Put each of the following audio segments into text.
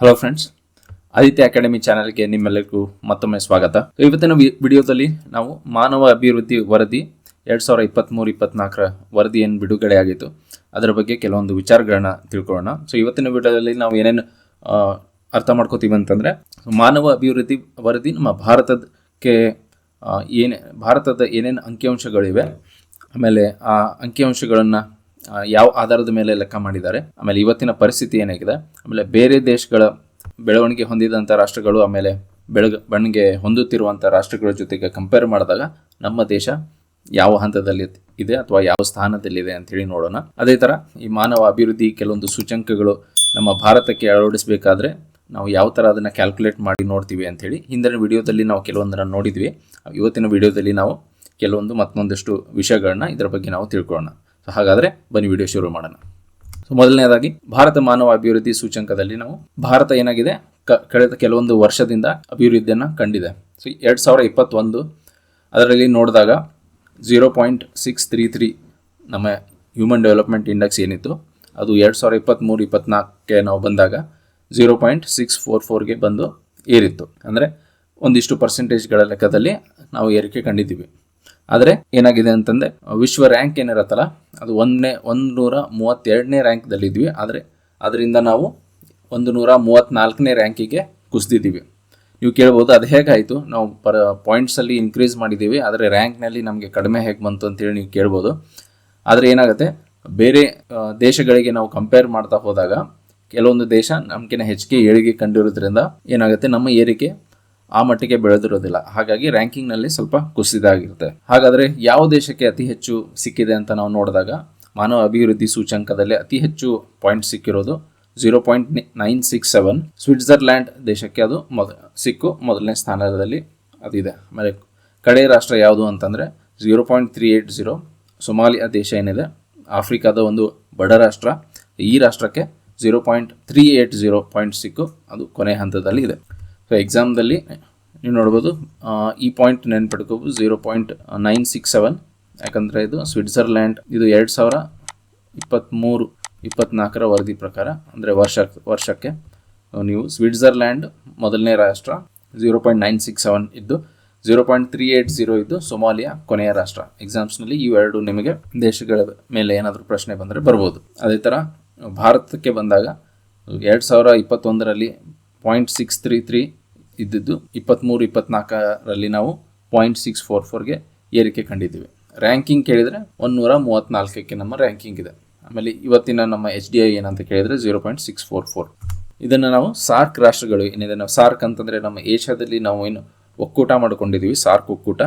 Hello friends Aditya academy ಚಾನೆಲ್ಗೆ ನಿಮ್ಮೆಲ್ಲರಿಗೂ ಮತ್ತೊಮ್ಮೆ ಸ್ವಾಗತ. ಇವತ್ತಿನ ವಿಡಿಯೋದಲ್ಲಿ ನಾವು ಮಾನವ ಅಭಿವೃದ್ಧಿ ವರದಿ ಎರಡು ಸಾವಿರ ಇಪ್ಪತ್ತ್ಮೂರು ಇಪ್ಪತ್ನಾಲ್ಕರ ವರದಿ ಏನು ಬಿಡುಗಡೆ ಆಗಿತ್ತು ಅದರ ಬಗ್ಗೆ ಕೆಲವೊಂದು ವಿಚಾರಗಳನ್ನ ತಿಳ್ಕೊಳ್ಳೋಣ. ಸೊ ಇವತ್ತಿನ ವಿಡಿಯೋದಲ್ಲಿ ನಾವು ಏನೇನು ಅರ್ಥ ಮಾಡ್ಕೋತೀವಿ ಅಂತಂದರೆ ಮಾನವ ಅಭಿವೃದ್ಧಿ ವರದಿ ನಮ್ಮ ಭಾರತಕ್ಕೆ ಆ, ಏನೇ ಭಾರತದ ಏನೇನು ಅಂಕಿಅಂಶಗಳಿವೆ ಆಮೇಲೆ ಆ ಅಂಕಿಅಂಶಗಳನ್ನು ಯಾವ ಆಧಾರದ ಮೇಲೆ ಲೆಕ್ಕ ಮಾಡಿದ್ದಾರೆ. ಆಮೇಲೆ ಇವತ್ತಿನ ಪರಿಸ್ಥಿತಿ ಏನಾಗಿದೆ. ಆಮೇಲೆ ಬೇರೆ ದೇಶಗಳ ಬೆಳವಣಿಗೆ ಹೊಂದಿದಂಥ ರಾಷ್ಟ್ರಗಳು, ಆಮೇಲೆ ಬೆಳಗ, ಬಣ್ಣಿಗೆ ಹೊಂದುತ್ತಿರುವಂಥ ರಾಷ್ಟ್ರಗಳ ಜೊತೆಗೆ ಕಂಪೇರ್ ಮಾಡಿದಾಗ ನಮ್ಮ ದೇಶ ಯಾವ ಹಂತದಲ್ಲಿ ಇದೆ ಅಥವಾ ಯಾವ ಸ್ಥಾನದಲ್ಲಿದೆ ಅಂತೇಳಿ ನೋಡೋಣ. ಅದೇ ಥರ ಈ ಮಾನವ ಅಭಿವೃದ್ಧಿ ಕೆಲವೊಂದು ಸೂಚಂಕಗಳು ನಮ್ಮ ಭಾರತಕ್ಕೆ ಅಳವಡಿಸಬೇಕಾದ್ರೆ ನಾವು ಯಾವ ಥರ ಅದನ್ನು ಕ್ಯಾಲ್ಕುಲೇಟ್ ಮಾಡಿ ನೋಡ್ತೀವಿ ಅಂಥೇಳಿ ಹಿಂದಿನ ವಿಡಿಯೋದಲ್ಲಿ ನಾವು ಕೆಲವೊಂದನ್ನು ನೋಡಿದ್ವಿ. ಇವತ್ತಿನ ವಿಡಿಯೋದಲ್ಲಿ ನಾವು ಕೆಲವೊಂದು ಮತ್ತೊಂದಷ್ಟು ವಿಷಯಗಳನ್ನ ಇದರ ಬಗ್ಗೆ ನಾವು ತಿಳ್ಕೊಳ್ಳೋಣ. ಹಾಗಾದರೆ ಬನ್ನಿ ವಿಡಿಯೋ ಶುರು ಮಾಡೋಣ. ಸೊ ಮೊದಲನೇದಾಗಿ, ಭಾರತ ಮಾನವ ಅಭಿವೃದ್ಧಿ ಸೂಚಂಕದಲ್ಲಿ ನಾವು ಭಾರತ ಏನಾಗಿದೆ? ಕಳೆದ ಕೆಲವೊಂದು ವರ್ಷದಿಂದ ಅಭಿವೃದ್ಧಿಯನ್ನು ಕಂಡಿದೆ. ಸೊ ಎರಡು ಸಾವಿರ ಇಪ್ಪತ್ತೊಂದು ಅದರಲ್ಲಿ ನೋಡಿದಾಗ zero point six three three ನಮ್ಮ ಹ್ಯೂಮನ್ ಡೆವಲಪ್ಮೆಂಟ್ ಇಂಡೆಕ್ಸ್ ಏನಿತ್ತು, ಅದು ಎರಡು ಸಾವಿರ ಇಪ್ಪತ್ತ್ಮೂರು ಇಪ್ಪತ್ನಾಲ್ಕಕ್ಕೆ ನಾವು ಬಂದಾಗ ಝೀರೋ ಪಾಯಿಂಟ್ ಸಿಕ್ಸ್ ಫೋರ್ ಫೋರ್ಗೆ ಬಂದು ಏರಿತ್ತು. ಅಂದರೆ ಒಂದಿಷ್ಟು ಪರ್ಸೆಂಟೇಜ್ಗಳ ಲೆಕ್ಕದಲ್ಲಿ ನಾವು ಏರಿಕೆ ಕಂಡಿದ್ದೀವಿ. ಆದರೆ ಏನಾಗಿದೆ ಅಂತಂದರೆ ವಿಶ್ವ ರ್ಯಾಂಕ್ ಏನಿರತ್ತಲ್ಲ, ಅದು ಒಂದನೇ ಒಂದು ನೂರ ಮೂವತ್ತೆರಡನೇ ರ್ಯಾಂಕ್ದಲ್ಲಿದ್ವಿ ಆದರೆ ಅದರಿಂದ ನಾವು ಒಂದು ನೂರ ಮೂವತ್ತ್ನಾಲ್ಕನೇ ರ್ಯಾಂಕಿಗೆ ಕುಸಿದಿದ್ದೀವಿ. ನೀವು ಕೇಳ್ಬೋದು ಅದು ಹೇಗಾಯಿತು? ನಾವು ಪರ ಪಾಯಿಂಟ್ಸಲ್ಲಿ ಇನ್ಕ್ರೀಸ್ ಮಾಡಿದ್ದೀವಿ. ಆದರೆ ರ್ಯಾಂಕ್ನಲ್ಲಿ ನಮಗೆ ಕಡಿಮೆ ಹೇಗೆ ಬಂತು ಅಂತೇಳಿ ನೀವು ಕೇಳ್ಬೋದು. ಆದರೆ ಏನಾಗುತ್ತೆ, ಬೇರೆ ದೇಶಗಳಿಗೆ ನಾವು ಕಂಪೇರ್ ಮಾಡ್ತಾ ಹೋದಾಗ, ಕೆಲವೊಂದು ದೇಶ ನಮ್ಗಿಂತ ಹೆಚ್ಚಿಗೆ ಏಳಿಗೆ ಕಂಡಿರೋದ್ರಿಂದ ಏನಾಗುತ್ತೆ, ನಮ್ಮ ಏರಿಕೆ ಆ ಮಟ್ಟಿಗೆ ಬೆಳೆದಿರೋದಿಲ್ಲ. ಹಾಗಾಗಿ ರ್ಯಾಂಕಿಂಗ್ನಲ್ಲಿ ಸ್ವಲ್ಪ ಕುಸಿದಾಗಿರುತ್ತೆ. ಹಾಗಾದರೆ ಯಾವ ದೇಶಕ್ಕೆ ಅತಿ ಹೆಚ್ಚು ಸಿಕ್ಕಿದೆ ಅಂತ ನಾವು ನೋಡಿದಾಗ ಮಾನವ ಅಭಿವೃದ್ಧಿ ಸೂಚಂಕದಲ್ಲಿ ಅತಿ ಹೆಚ್ಚು ಪಾಯಿಂಟ್ ಸಿಕ್ಕಿರೋದು zero point nine six seven Switzerland ದೇಶಕ್ಕೆ ಅದು ಮೊದ, ಸಿಕ್ಕು ಮೊದಲನೇ ಸ್ಥಾನದಲ್ಲಿ ಅದಿದೆ. ಆಮೇಲೆ ಕಡೆಯ ರಾಷ್ಟ್ರ ಯಾವುದು ಅಂತಂದರೆ zero point three eight zero Somalia ದೇಶ ಏನಿದೆ? ಆಫ್ರಿಕಾದ ಒಂದು ಬಡ ರಾಷ್ಟ್ರ. ಈ ರಾಷ್ಟ್ರಕ್ಕೆ zero point three eight zero point ಸಿಕ್ಕು. ಅದು ಕೊನೆ ಹಂತದಲ್ಲಿ ಇದೆ. ಸೊ ಎಕ್ಸಾಮ್ದಲ್ಲಿ ನೀವು ನೋಡ್ಬೋದು ಈ point ನೆನ್ಪಿಟ್ಕೋಬೋದು zero point nine six seven ಯಾಕಂದರೆ ಇದು ಸ್ವಿಟ್ಜರ್ಲ್ಯಾಂಡ್ ಇದು ಎರಡು ಸಾವಿರ ಇಪ್ಪತ್ತ್ಮೂರು ಇಪ್ಪತ್ನಾಲ್ಕರ ವರದಿ ಪ್ರಕಾರ, ಅಂದರೆ ವರ್ಷ, ವರ್ಷಕ್ಕೆ ನೀವು ಸ್ವಿಟ್ಜರ್ಲ್ಯಾಂಡ್ ಮೊದಲನೇ ರಾಷ್ಟ್ರ zero point nine six seven ಇದ್ದು zero point three eight zero ಇದ್ದು ಸೊಮಾಲಿಯಾ ಕೊನೆಯ ರಾಷ್ಟ್ರ. ಎಕ್ಸಾಮ್ಸ್ನಲ್ಲಿ ಇವೆರಡು ನಿಮಗೆ ದೇಶಗಳ ಮೇಲೆ ಏನಾದರೂ ಪ್ರಶ್ನೆ ಬಂದರೆ ಬರ್ಬೋದು. ಅದೇ ಥರ ಭಾರತಕ್ಕೆ ಬಂದಾಗ, ಎರಡು ಸಾವಿರ ಇಪ್ಪತ್ತೊಂದರಲ್ಲಿ ಪಾಯಿಂಟ್ ಸಿಕ್ಸ್ ತ್ರೀ ತ್ರೀ ಇದ್ದಿದ್ದು ಇಪ್ಪತ್ತ್ಮೂರು ಇಪ್ಪತ್ನಾಲ್ಕರಲ್ಲಿ ನಾವು ಪಾಯಿಂಟ್ ಸಿಕ್ಸ್ ಫೋರ್ ಫೋರ್ಗೆ ಏರಿಕೆ ಕಂಡಿದ್ದೀವಿ. ರ್ಯಾಂಕಿಂಗ್ ಕೇಳಿದರೆ ಒಂದೂರ ಮೂವತ್ತ್ನಾಲ್ಕಕ್ಕೆ ನಮ್ಮ ರ್ಯಾಂಕಿಂಗ್ ಇದೆ. ಆಮೇಲೆ ಇವತ್ತಿನ ನಮ್ಮ ಎಚ್ ಡಿ ಐ ಏನಂತ ಕೇಳಿದರೆ zero point six four four ಇದನ್ನು ನಾವು ಸಾರ್ಕ್ ರಾಷ್ಟ್ರಗಳು ಏನಿದೆ, ನಾವು ಸಾರ್ಕ್ ಅಂತಂದರೆ ನಮ್ಮ ಏಷ್ಯಾದಲ್ಲಿ ನಾವು ಏನು ಒಕ್ಕೂಟ ಮಾಡಿಕೊಂಡಿದ್ದೀವಿ, ಸಾರ್ಕ್ ಒಕ್ಕೂಟ.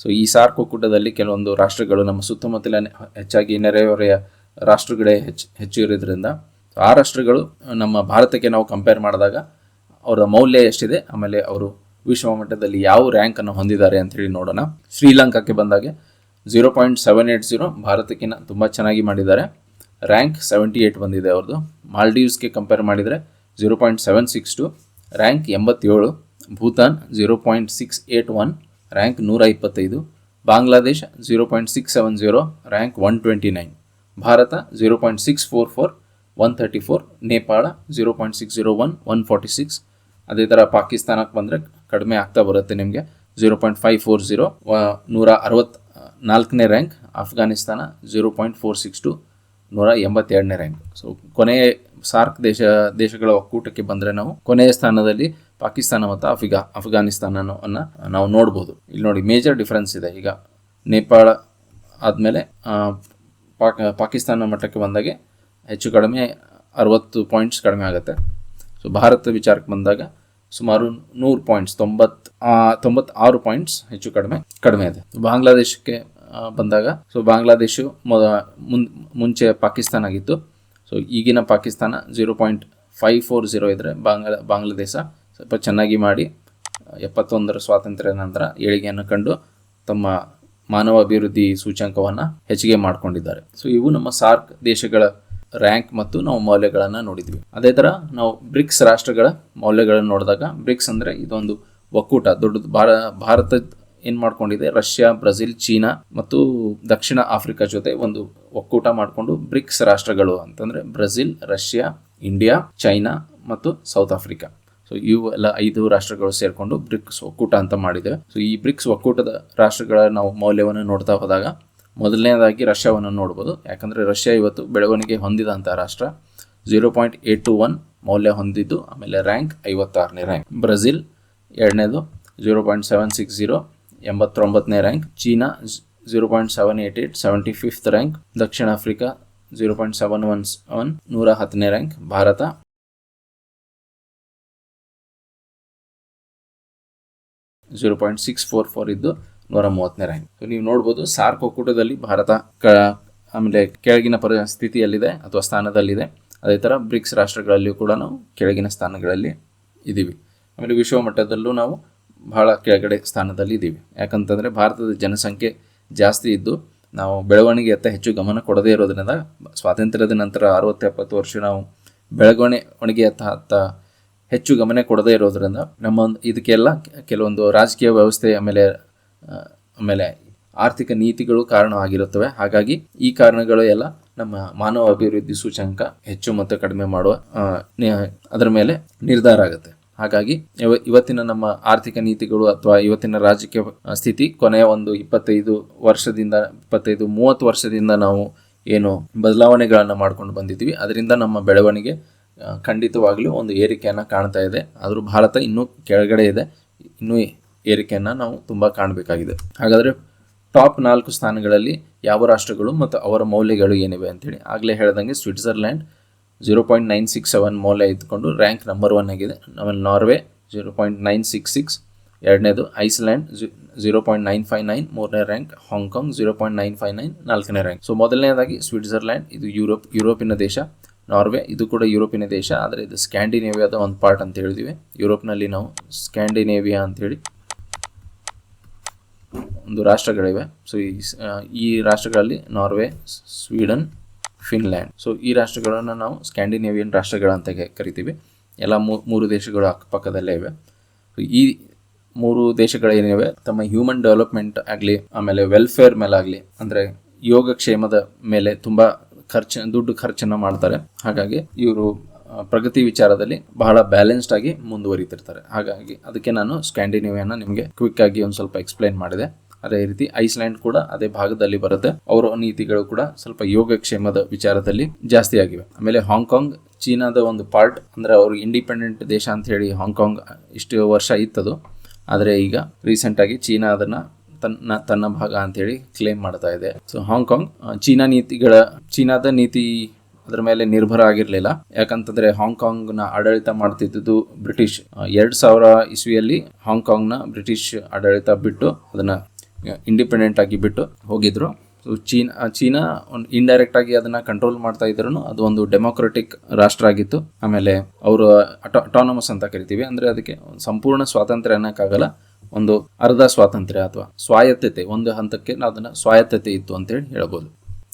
ಸೊ ಈ ಸಾರ್ಕ್ ಒಕ್ಕೂಟದಲ್ಲಿ ಕೆಲವೊಂದು ರಾಷ್ಟ್ರಗಳು ನಮ್ಮ ಸುತ್ತಮುತ್ತಲ ಹೆಚ್ಚಾಗಿ ನೆರೆಹೊರೆಯ ರಾಷ್ಟ್ರಗಳೇ ಹೆಚ್ಚು ಹೆಚ್ಚು ಇರೋದ್ರಿಂದ ಆ ರಾಷ್ಟ್ರಗಳು ನಮ್ಮ ಭಾರತಕ್ಕೆ ನಾವು ಕಂಪೇರ್ ಮಾಡಿದಾಗ ಅವರ ಮೌಲ್ಯ ಎಷ್ಟಿದೆ, ಆಮೇಲೆ ಅವರು ವಿಶ್ವ ಮಟ್ಟದಲ್ಲಿ ಯಾವ ರ್ಯಾಂಕನ್ನು ಹೊಂದಿದ್ದಾರೆ ಅಂತೇಳಿ ನೋಡೋಣ. ಶ್ರೀಲಂಕಾಕ್ಕೆ ಬಂದಾಗೆ zero point seven eight zero ಭಾರತಕ್ಕಿಂತ ತುಂಬ ಚೆನ್ನಾಗಿ ಮಾಡಿದ್ದಾರೆ. ರ್ಯಾಂಕ್ ಸೆವೆಂಟಿ ಏಯ್ಟ್ ಬಂದಿದೆ ಅವ್ರದ್ದು ಮಾಲ್ಡೀವ್ಸ್ಗೆ ಕಂಪೇರ್ ಮಾಡಿದರೆ zero point seven six two rank ಎಂಬತ್ತೇಳು, Bhutan zero point six eight one rank ನೂರ ಇಪ್ಪತ್ತೈದು Bangladesh zero point six seven zero rank one twenty nine Bharat zero point six four four one thirty four Nepal zero point six zero one one forty six ಅದೇ ಥರ ಪಾಕಿಸ್ತಾನಕ್ಕೆ ಬಂದರೆ ಕಡಿಮೆ ಆಗ್ತಾ ಬರುತ್ತೆ ನಿಮಗೆ. Zero point five four zero ನೂರ ಅರವತ್ತು ನಾಲ್ಕನೇ rank Afghanistan zero point four six two ನೂರ ಎಂಬತ್ತೆರಡನೇ ರ್ಯಾಂಕ್ ಸೊ ಕೊನೆಯ ಸಾರ್ಕ್ ದೇಶ, ದೇಶಗಳ ಒಕ್ಕೂಟಕ್ಕೆ ಬಂದರೆ ನಾವು ಕೊನೆಯ ಸ್ಥಾನದಲ್ಲಿ ಪಾಕಿಸ್ತಾನ ಮತ್ತು ಅಫಿಗಾ ಅಫ್ಘಾನಿಸ್ತಾನವನ್ನು ನಾವು ನೋಡ್ಬೋದು. ಇಲ್ಲಿ ನೋಡಿ ಮೇಜರ್ ಡಿಫ್ರೆನ್ಸ್ ಇದೆ. ಈಗ ನೇಪಾಳ ಆದಮೇಲೆ ಪಾಕ್, ಪಾಕಿಸ್ತಾನ ಮಟ್ಟಕ್ಕೆ ಬಂದಾಗೆ ಹೆಚ್ಚು ಕಡಿಮೆ ಅರವತ್ತು ಪಾಯಿಂಟ್ಸ್ ಕಡಿಮೆ ಆಗುತ್ತೆ. ಸೊ ಭಾರತ ವಿಚಾರಕ್ಕೆ ಬಂದಾಗ ಸುಮಾರು ನೂರು ಪಾಯಿಂಟ್ಸ್ ತೊಂಬತ್ ತೊಂಬತ್ತಾರು ಪಾಯಿಂಟ್ಸ್ ಹೆಚ್ಚು ಕಡಿಮೆ ಕಡಿಮೆ ಇದೆ. ಬಾಂಗ್ಲಾದೇಶಕ್ಕೆ ಬಂದಾಗ ಸೊ ಬಾಂಗ್ಲಾದೇಶ ಮುಂಚೆ ಪಾಕಿಸ್ತಾನ ಆಗಿತ್ತು. ಸೊ ಈಗಿನ Pakistan zero point five four zero ಇದ್ದರೆ ಬಾಂಗ್ಲಾ, ಬಾಂಗ್ಲಾದೇಶ ಸ್ವಲ್ಪ ಚೆನ್ನಾಗಿ ಮಾಡಿ, ಎಪ್ಪತ್ತೊಂದರ ಸ್ವಾತಂತ್ರ್ಯ ನಂತರ ಏಳಿಗೆಯನ್ನು ಕಂಡು ತಮ್ಮ ಮಾನವ ಅಭಿವೃದ್ಧಿ ಸೂಚ್ಯಂಕವನ್ನು ಹೆಚ್ಚಿಗೆ ಮಾಡಿಕೊಂಡಿದ್ದಾರೆ. ಸೊ ಇವು ನಮ್ಮ ಸಾರ್ಕ್ ದೇಶಗಳ ರ್ಯಾಂಕ್ ಮತ್ತು ನಾವು ಮೌಲ್ಯಗಳನ್ನು ನೋಡಿದ್ವಿ. ಅದೇ ಥರ ನಾವು ಬ್ರಿಕ್ಸ್ ರಾಷ್ಟ್ರಗಳ ಮೌಲ್ಯಗಳನ್ನು ನೋಡಿದಾಗ ಬ್ರಿಕ್ಸ್ ಅಂದರೆ ಇದೊಂದು ಒಕ್ಕೂಟ, ದೊಡ್ಡದು ಭಾರ, ಭಾರತ ಏನು ಮಾಡ್ಕೊಂಡಿದೆ? ರಷ್ಯಾ ಬ್ರೆಜಿಲ್ ಚೀನಾ ಮತ್ತು ದಕ್ಷಿಣ ಆಫ್ರಿಕಾ ಜೊತೆ ಒಂದು ಒಕ್ಕೂಟ ಮಾಡಿಕೊಂಡು ಬ್ರಿಕ್ಸ್ ರಾಷ್ಟ್ರಗಳು ಅಂತಂದರೆ ಬ್ರೆಜಿಲ್ ರಷ್ಯಾ, ಇಂಡಿಯಾ, ಚೈನಾ ಮತ್ತು ಸೌತ್ ಆಫ್ರಿಕಾ. ಸೊ ಇವು ಎಲ್ಲ ಐದು ರಾಷ್ಟ್ರಗಳು ಸೇರಿಕೊಂಡು ಬ್ರಿಕ್ಸ್ ಒಕ್ಕೂಟ ಅಂತ ಮಾಡಿದೆ ಸೊ ಈ ಬ್ರಿಕ್ಸ್ ಒಕ್ಕೂಟದ ರಾಷ್ಟ್ರಗಳ ನಾವು ಮೌಲ್ಯವನ್ನು ನೋಡ್ತಾ ಹೋದಾಗ ಮೊದಲನೇದಾಗಿ ರಷ್ಯಾವನ್ನು ನೋಡ್ಬೋದು. ಯಾಕಂದರೆ ರಷ್ಯಾ ಇವತ್ತು ಬೆಳವಣಿಗೆ ಹೊಂದಿದಂಥ ರಾಷ್ಟ್ರ. Zero point eight two one ಮೌಲ್ಯ ಹೊಂದಿದ್ದು, ಆಮೇಲೆ ರ್ಯಾಂಕ್ ಐವತ್ತಾರನೇ ರ್ಯಾಂಕ್ ಬ್ರೆಜಿಲ್ ಎರಡನೇದು zero point seven six zero ಎಂಬತ್ತೊಂಬತ್ತನೇ rank China zero point seven eight eight seventy fifth rank ದಕ್ಷಿಣ Africa zero point seven one one ನೂರ ಹತ್ತನೇ rank Bharat. Zero point six four four ಇದ್ದು ನೂರ ಮೂವತ್ತನೇ rank ನೀವು ನೋಡ್ಬೋದು SAARC ಒಕ್ಕೂಟದಲ್ಲಿ ಭಾರತ ಕ ಆಮೇಲೆ ಕೆಳಗಿನ ಪರಿಸ್ಥಿತಿಯಲ್ಲಿದೆ ಅಥವಾ ಸ್ಥಾನದಲ್ಲಿದೆ. ಅದೇ ಥರ ಬ್ರಿಕ್ಸ್ ರಾಷ್ಟ್ರಗಳಲ್ಲಿಯೂ ಕೂಡ ನಾವು ಕೆಳಗಿನ ಸ್ಥಾನಗಳಲ್ಲಿ ಇದ್ದೀವಿ ಆಮೇಲೆ ವಿಶ್ವ ಮಟ್ಟದಲ್ಲೂ ನಾವು ಬಹಳ ಕೆಳಗಡೆ ಸ್ಥಾನದಲ್ಲಿ ಇದ್ದೀವಿ ಯಾಕಂತಂದರೆ ಭಾರತದ ಜನಸಂಖ್ಯೆ ಜಾಸ್ತಿ ಇದ್ದು ನಾವು ಬೆಳವಣಿಗೆಯತ್ತ ಹೆಚ್ಚು ಗಮನ ಕೊಡದೇ ಇರೋದ್ರಿಂದ ಸ್ವಾತಂತ್ರ್ಯದ ನಂತರ ಅರವತ್ತು ಎಪ್ಪತ್ತು ವರ್ಷ ನಾವು ಬೆಳವಣಿಗೆಯತ್ತ ಅತ್ತ ಹೆಚ್ಚು ಗಮನ ಕೊಡದೇ ಇರೋದ್ರಿಂದ ನಮ್ಮ ಇದಕ್ಕೆಲ್ಲ ಕೆಲವೊಂದು ರಾಜಕೀಯ ವ್ಯವಸ್ಥೆ ಆಮೇಲೆ ಆಮೇಲೆ ಆರ್ಥಿಕ ನೀತಿಗಳು ಕಾರಣ ಆಗಿರುತ್ತವೆ ಹಾಗಾಗಿ ಈ ಕಾರಣಗಳು ಎಲ್ಲ ನಮ್ಮ ಮಾನವ ಅಭಿವೃದ್ಧಿ ಸೂಚ್ಯಂಕ ಹೆಚ್ಚು ಮತ್ತು ಕಡಿಮೆ ಮಾಡುವ ಅದರ ಮೇಲೆ ನಿರ್ಧಾರ ಆಗುತ್ತೆ. ಹಾಗಾಗಿ ಇವತ್ತಿನ ನಮ್ಮ ಆರ್ಥಿಕ ನೀತಿಗಳು ಅಥವಾ ಇವತ್ತಿನ ರಾಜಕೀಯ ಸ್ಥಿತಿ ಕೊನೆಯ ಒಂದು ಇಪ್ಪತ್ತೈದು ವರ್ಷದಿಂದ, ಇಪ್ಪತ್ತೈದು, ಮೂವತ್ತು ವರ್ಷದಿಂದ ನಾವು ಏನು ಬದಲಾವಣೆಗಳನ್ನು ಮಾಡ್ಕೊಂಡು ಬಂದಿದ್ದೀವಿ. ಅದರಿಂದ ನಮ್ಮ ಬೆಳವಣಿಗೆ ಖಂಡಿತವಾಗಲೂ ಒಂದು ಏರಿಕೆಯನ್ನು ಕಾಣ್ತಾ ಇದೆ. ಆದರೂ ಭಾರತ ಇನ್ನೂ ಕೆಳಗಡೆ ಇದೆ. ಇನ್ನೂ ಏರಿಕೆಯನ್ನು ನಾವು ತುಂಬ ಕಾಣಬೇಕಾಗಿದೆ. ಹಾಗಾದರೆ ಟಾಪ್ ನಾಲ್ಕು ಸ್ಥಾನಗಳಲ್ಲಿ ಯಾವ ರಾಷ್ಟ್ರಗಳು ಮತ್ತು ಅವರ ಮೌಲ್ಯಗಳು ಏನಿವೆ ಅಂತೇಳಿ ಆಗಲೇ ಹೇಳ್ದಂಗೆ Switzerland zero point nine six seven ಮೌಲ್ಯ ಇದ್ಕೊಂಡು ರ್ಯಾಂಕ್ ನಂಬರ್ ಒನ್ ಆಗಿದೆ. ಆಮೇಲೆ Norway zero point nine six six. ಎರಡನೇದು Iceland zero point nine five nine. ಮೂರನೇ rank Hong Kong zero point nine five nine. ನಾಲ್ಕನೇ ರ್ಯಾಂಕ್ ಸೊ ಮೊದಲನೇದಾಗಿ Switzerland, ಇದು Europe, ಯುರೋಪಿನ ದೇಶ. ನಾರ್ವೆ, ಇದು ಕೂಡ ಯುರೋಪಿನ ದೇಶ. ಆದರೆ ಇದು ಸ್ಕ್ಯಾಂಡಿನೇವಿಯಾದ ಒಂದು ಪಾರ್ಟ್ ಅಂತ ಹೇಳಿದ್ವಿ. ಯುರೋಪ್ನಲ್ಲಿ ನಾವು ಸ್ಕ್ಯಾಂಡಿನೇವಿಯಾ ಅಂತೇಳಿ ಒಂದು ರಾಷ್ಟ್ರಗಳಿವೆ. ಸೊ ಈ ರಾಷ್ಟ್ರಗಳಲ್ಲಿ ನಾರ್ವೆ ಸ್ವೀಡನ್, ಫಿನ್ಲ್ಯಾಂಡ್. ಸೊ ಈ ರಾಷ್ಟ್ರಗಳನ್ನು ನಾವು ಸ್ಕ್ಯಾಂಡಿನೇವಿಯನ್ ರಾಷ್ಟ್ರಗಳಂತ ಕರಿತೀವಿ. ಎಲ್ಲ ಮೂರು ದೇಶಗಳು ಅಕ್ಕಪಕ್ಕದಲ್ಲೇ ಇವೆ. ಈ ಮೂರು ದೇಶಗಳೇನಿವೆ ತಮ್ಮ ಹ್ಯೂಮನ್ ಡೆವಲಪ್ಮೆಂಟ್ ಆಗಲಿ, ಆಮೇಲೆ ವೆಲ್ಫೇರ್ ಮೇಲಾಗಲಿ ಅಂದರೆ ಯೋಗಕ್ಷೇಮದ ಮೇಲೆ ತುಂಬ ಖರ್ಚು, ದುಡ್ಡು ಖರ್ಚನ್ನು ಮಾಡ್ತಾರೆ. ಹಾಗಾಗಿ ಇವರು ಪ್ರಗತಿ ವಿಚಾರದಲ್ಲಿ ಬಹಳ ಬ್ಯಾಲೆನ್ಸ್ಡ್ ಆಗಿ ಮುಂದುವರಿತಿರ್ತಾರೆ. ಹಾಗಾಗಿ ಅದಕ್ಕೆ ನಾನು ಸ್ಕ್ಯಾಂಡಿನೇವಿಯಾನ ನಿಮಗೆ ಕ್ವಿಕ್ ಆಗಿ ಒಂದು ಸ್ವಲ್ಪ ಎಕ್ಸ್ಪ್ಲೈನ್ ಮಾಡಿದೆ. ಅದೇ ರೀತಿ ಐಸ್ಲ್ಯಾಂಡ್ ಕೂಡ ಅದೇ ಭಾಗದಲ್ಲಿ ಬರುತ್ತೆ. ಅವರ ನೀತಿಗಳು ಕೂಡ ಸ್ವಲ್ಪ ಯೋಗಕ್ಷೇಮದ ವಿಚಾರದಲ್ಲಿ ಜಾಸ್ತಿ ಆಗಿವೆ. ಆಮೇಲೆ ಹಾಂಗ್ಕಾಂಗ್, ಚೀನಾದ ಒಂದು ಪಾರ್ಟ್ ಅಂದ್ರೆ ಅವರು ಇಂಡಿಪೆಂಡೆಂಟ್ ದೇಶ ಅಂತ ಹೇಳಿ ಹಾಂಗ್ಕಾಂಗ್ ಇಷ್ಟು ವರ್ಷ ಇತ್ತದು. ಆದರೆ ಈಗ ರೀಸೆಂಟ್ ಆಗಿ ಚೀನಾ ಅದನ್ನ ತನ್ನ ತನ್ನ ಭಾಗ ಅಂತೇಳಿ ಕ್ಲೇಮ್ ಮಾಡ್ತಾ ಇದೆ. ಸೊ ಹಾಂಗ್ಕಾಂಗ್ ಚೀನಾ ನೀತಿಗಳ, ಚೀನಾದ ನೀತಿ ಅದರ ಮೇಲೆ ನಿರ್ಭರ ಆಗಿರಲಿಲ್ಲ. ಯಾಕಂತಂದ್ರೆ ಹಾಂಗ್ಕಾಂಗ್ನ ಆಡಳಿತ ಮಾಡ್ತಿದ್ದುದು ಬ್ರಿಟಿಷ್. ಎರಡ್ ಸಾವಿರ ಇಸ್ವಿಯಲ್ಲಿ ನ ಬ್ರಿಟಿಷ್ ಆಡಳಿತ ಬಿಟ್ಟು ಅದನ್ನ ಇಂಡಿಪೆಂಡೆಂಟ್ ಆಗಿ ಬಿಟ್ಟು ಹೋಗಿದ್ರು. ಸೊ ಚೀನಾ ಚೀನಾ ಒಂದು ಇಂಡೈರೆಕ್ಟ್ ಆಗಿ ಅದನ್ನ ಕಂಟ್ರೋಲ್ ಮಾಡ್ತಾ ಇದ್ರು ಅದು ಒಂದು ಡೆಮೋಕ್ರೆಟಿಕ್ ರಾಷ್ಟ್ರ ಆಗಿತ್ತು. ಆಮೇಲೆ ಅವರು ಅಟಾನಮಸ್ ಅಂತ ಕರಿತೀವಿ. ಅಂದ್ರೆ ಅದಕ್ಕೆ ಸಂಪೂರ್ಣ ಸ್ವಾತಂತ್ರ್ಯ ಅನ್ನಕ್ಕಾಗಲ್ಲ, ಒಂದು ಅರ್ಧ ಸ್ವಾತಂತ್ರ್ಯ ಅಥವಾ ಸ್ವಾಯತ್ತತೆ, ಒಂದು ಹಂತಕ್ಕೆ ಅದನ್ನ ಸ್ವಾಯತ್ತತೆ ಇತ್ತು ಅಂತೇಳಿ ಹೇಳ್ಬೋದು.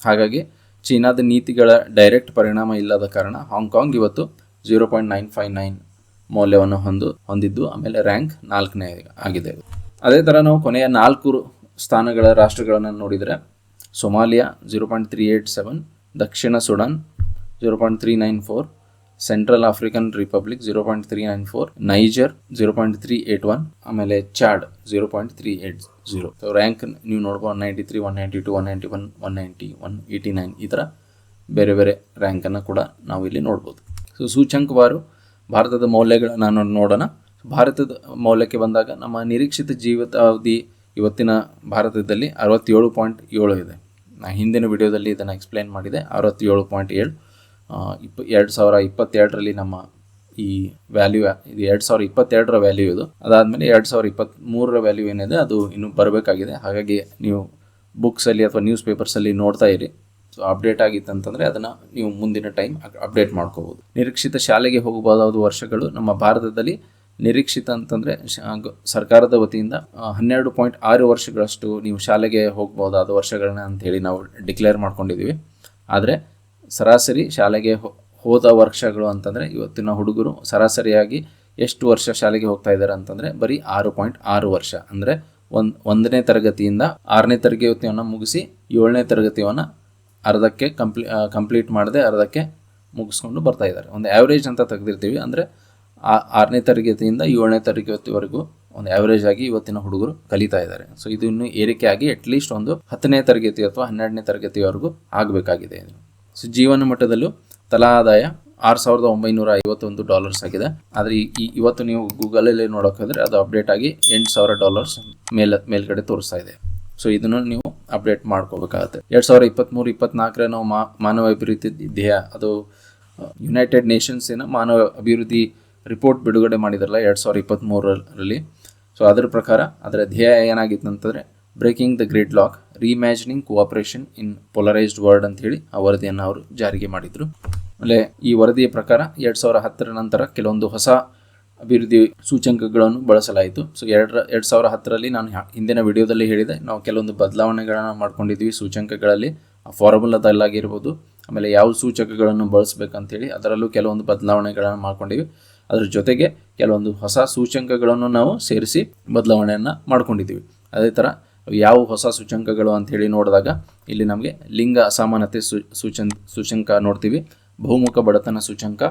ಹಾಗಾಗಿ ಚೀನಾದ ನೀತಿಗಳ ಡೈರೆಕ್ಟ್ ಪರಿಣಾಮ ಇಲ್ಲದ ಕಾರಣ ಹಾಂಗ್ಕಾಂಗ್ ಇವತ್ತು zero point nine five nine ಮೌಲ್ಯವನ್ನು ಹೊಂದು, ಹೊಂದಿದ್ದು, ಆಮೇಲೆ ರ್ಯಾಂಕ್ ನಾಲ್ಕನೇ ಆಗಿದೆ. ಅದೇ ಥರ ನಾವು ಕೊನೆಯ ನಾಲ್ಕು ಸ್ಥಾನಗಳ ರಾಷ್ಟ್ರಗಳನ್ನು ನೋಡಿದರೆ, Somalia zero point three eight seven ದಕ್ಷಿಣ Sudan zero point three nine four central African republic zero point three nine four Niger zero point three eight one ಆಮೇಲೆ Chad zero point three eight zero rank ನೀವು ನೋಡ್ಬೋದು one ninety three one ninety two one ninety one one ninety one eighty nine ಈ ಥರ ಬೇರೆ ಬೇರೆ ರ್ಯಾಂಕನ್ನು ಕೂಡ ನಾವು ಇಲ್ಲಿ ನೋಡ್ಬೋದು. ಸೊ ಸೂಚ್ಯಂಕವಾರು ಭಾರತದ ಮೌಲ್ಯಗಳನ್ನು ನಾನು ನೋಡೋಣ. ಭಾರತದ ಮೌಲ್ಯಕ್ಕೆ ಬಂದಾಗ ನಮ್ಮ ನಿರೀಕ್ಷಿತ ಜೀವಿತಾವಧಿ ಇವತ್ತಿನ ಭಾರತದಲ್ಲಿ ಅರವತ್ತೇಳು ಪಾಯಿಂಟ್ ಏಳು ಇದೆ. ನಾನು ಹಿಂದಿನ ವಿಡಿಯೋದಲ್ಲಿ ಇದನ್ನು ಎಕ್ಸ್ಪ್ಲೈನ್ ಮಾಡಿದೆ, ಅರವತ್ತೇಳು ಪಾಯಿಂಟ್ ಏಳು. ಇಪ್ಪ, ಎರಡು ಸಾವಿರ ಇಪ್ಪತ್ತೆರಡರಲ್ಲಿ ನಮ್ಮ ಈ ವ್ಯಾಲ್ಯೂ ಇದು ಎರಡು ಸಾವಿರ ಇಪ್ಪತ್ತೆರಡರ ವ್ಯಾಲ್ಯೂ ಇದು. ಅದಾದಮೇಲೆ ಎರಡು ಸಾವಿರ ಇಪ್ಪತ್ತ್ಮೂರರ ವ್ಯಾಲ್ಯೂ ಏನಿದೆ, ಅದು ಇನ್ನೂ ಬರಬೇಕಾಗಿದೆ. ಹಾಗಾಗಿ ನೀವು ಬುಕ್ಸಲ್ಲಿ ಅಥವಾ ನ್ಯೂಸ್ ಪೇಪರ್ಸಲ್ಲಿ ನೋಡ್ತಾ ಇರಿ. ಸೊ ಅಪ್ಡೇಟ್ ಆಗಿತ್ತಂತಂದರೆ ಅದನ್ನು ನೀವು ಮುಂದಿನ ಟೈಮ್ ಅಪ್ಡೇಟ್ ಮಾಡ್ಕೋಬೋದು. ನಿರೀಕ್ಷಿತ ಶಾಲೆಗೆ ಹೋಗಬಹುದಾದ ವರ್ಷಗಳು ನಮ್ಮ ಭಾರತದಲ್ಲಿ ನಿರೀಕ್ಷಿತ ಅಂತಂದರೆ ಸರ್ಕಾರದ ವತಿಯಿಂದ ಹನ್ನೆರಡು ಪಾಯಿಂಟ್ ಆರು ವರ್ಷಗಳಷ್ಟು ನೀವು ಶಾಲೆಗೆ ಹೋಗ್ಬೋದಾದ ವರ್ಷಗಳನ್ನ ಅಂತೇಳಿ ನಾವು ಡಿಕ್ಲೇರ್ ಮಾಡ್ಕೊಂಡಿದ್ದೀವಿ. ಆದರೆ ಸರಾಸರಿ ಶಾಲೆಗೆ ಹೋದ ವರ್ಷಗಳು ಅಂತಂದರೆ ಇವತ್ತಿನ ಹುಡುಗರು ಸರಾಸರಿಯಾಗಿ ಎಷ್ಟು ವರ್ಷ ಶಾಲೆಗೆ ಹೋಗ್ತಾ ಇದ್ದಾರೆ ಅಂತಂದರೆ ಬರೀ ಆರು ಪಾಯಿಂಟ್ ಆರು ವರ್ಷ. ಅಂದರೆ ಒಂದು, ಒಂದನೇ ತರಗತಿಯಿಂದ ಆರನೇ ತರಗತಿಯನ್ನು ಮುಗಿಸಿ ಏಳನೇ ತರಗತಿಯನ್ನು ಅರ್ಧಕ್ಕೆ ಕಂಪ್ಲೀ ಕಂಪ್ಲೀಟ್ ಮಾಡದೆ ಅರ್ಧಕ್ಕೆ ಮುಗಿಸ್ಕೊಂಡು ಬರ್ತಾ ಇದ್ದಾರೆ ಒಂದು ಆ್ಯಾವ್ರೇಜ್ ಅಂತ ತೆಗೆದಿರ್ತೀವಿ. ಅಂದರೆ ಆರನೇ ತರಗತಿಯಿಂದ ಏಳನೇ ತರಗತಿವರೆಗೂ ಒಂದು ಆ್ಯಾವ್ರೇಜ್ ಆಗಿ ಇವತ್ತಿನ ಹುಡುಗರು ಕಲಿತಾ ಇದ್ದಾರೆ ಸೊ ಇದು ಇನ್ನೂ ಏರಿಕೆ ಅಟ್ಲೀಸ್ಟ್ ಒಂದು ಹತ್ತನೇ ತರಗತಿ ಅಥವಾ ಹನ್ನೆರಡನೇ ತರಗತಿವರೆಗೂ ಆಗಬೇಕಾಗಿದೆ ಸೊ ಜೀವನ ಮಟ್ಟದಲ್ಲೂ ತಲಾ ಆದಾಯ ಆರು ಸಾವಿರದ ಒಂಬೈನೂರ ಐವತ್ತೊಂದು ಡಾಲರ್ಸ್ ಆಗಿದೆ. ಆದರೆ ಈ- ಇವತ್ತು ನೀವು ಗೂಗಲಲ್ಲಿ ನೋಡೋಕ್ಕಾದ್ರೆ ಅದು ಅಪ್ಡೇಟ್ ಆಗಿ ಎಂಟು ಸಾವಿರ ಡಾಲರ್ಸ್ ಮೇಲ್ ಮೇಲ್ಗಡೆ ತೋರಿಸ್ತಾ ಇದೆ. ಸೊ ಇದನ್ನು ನೀವು ಅಪ್ಡೇಟ್ ಮಾಡ್ಕೋಬೇಕಾಗತ್ತೆ. ಎರಡು ಸಾವಿರದ ಇಪ್ಪತ್ತ್ಮೂರು ಇಪ್ಪತ್ನಾಲ್ಕರ ನಾವು ಮಾನವ ಅಭಿವೃದ್ಧಿ ಧ್ಯೇಯ ಅದು ಯುನೈಟೆಡ್ ನೇಷನ್ಸಿನ ಮಾನವ ಅಭಿವೃದ್ಧಿ ರಿಪೋರ್ಟ್ ಬಿಡುಗಡೆ ಮಾಡಿದ್ರಲ್ಲ ಎರಡು ಸಾವಿರದ ಇಪ್ಪತ್ತ್ಮೂರರಲ್ಲಿ ಸೊ ಅದರ ಪ್ರಕಾರ ಅದರ ಧ್ಯೇಯ ಏನಾಗಿತ್ತು ಅಂತಂದರೆ breaking the gridlock reimagining cooperation in polarised world ಅಂತ ಹೇಳಿ ಆ ವರದಿಯನ್ನು ಅವರು ಜಾರಿಗೆ ಮಾಡಿದರು. ಆಮೇಲೆ ಈ ವರದಿಯ ಪ್ರಕಾರ ಎರಡು ಸಾವಿರ ಹತ್ತರ ನಂತರ ಕೆಲವೊಂದು ಹೊಸ ಅಭಿವೃದ್ಧಿ ಸೂಚಂಕಗಳನ್ನು ಬಳಸಲಾಯಿತು. ಸೊ ಎರಡರ, ಎರಡು ಸಾವಿರ ಹತ್ತರಲ್ಲಿ ನಾನು ಹಿಂದಿನ ವಿಡಿಯೋದಲ್ಲಿ ಹೇಳಿದೆ, ನಾವು ಕೆಲವೊಂದು ಬದಲಾವಣೆಗಳನ್ನು ಮಾಡ್ಕೊಂಡಿದ್ವಿ ಸೂಚಂಕಗಳಲ್ಲಿ. ಫಾರ್ಮುಲಾದಲ್ಲಾಗಿರ್ಬೋದು ಆಮೇಲೆ ಯಾವ ಸೂಚಕಗಳನ್ನು ಬಳಸಬೇಕಂತೇಳಿ ಅದರಲ್ಲೂ ಕೆಲವೊಂದು ಬದಲಾವಣೆಗಳನ್ನು ಮಾಡ್ಕೊಂಡಿವಿ ಅದ್ರ ಜೊತೆಗೆ ಕೆಲವೊಂದು ಹೊಸ ಸೂಚಂಕಗಳನ್ನು ನಾವು ಸೇರಿಸಿ ಬದಲಾವಣೆಯನ್ನು ಮಾಡ್ಕೊಂಡಿದ್ದೀವಿ. ಅದೇ ಥರ ಯಾವ ಹೊಸ ಸೂಚಂಕಗಳು ಅಂಥೇಳಿ ನೋಡಿದಾಗ ಇಲ್ಲಿ ನಮಗೆ ಲಿಂಗ ಅಸಮಾನತೆ ಸೂಚನ್ ಸೂಚಂಕ ನೋಡ್ತೀವಿ. ಬಹುಮುಖ ಬಡತನ ಸೂಚಂಕ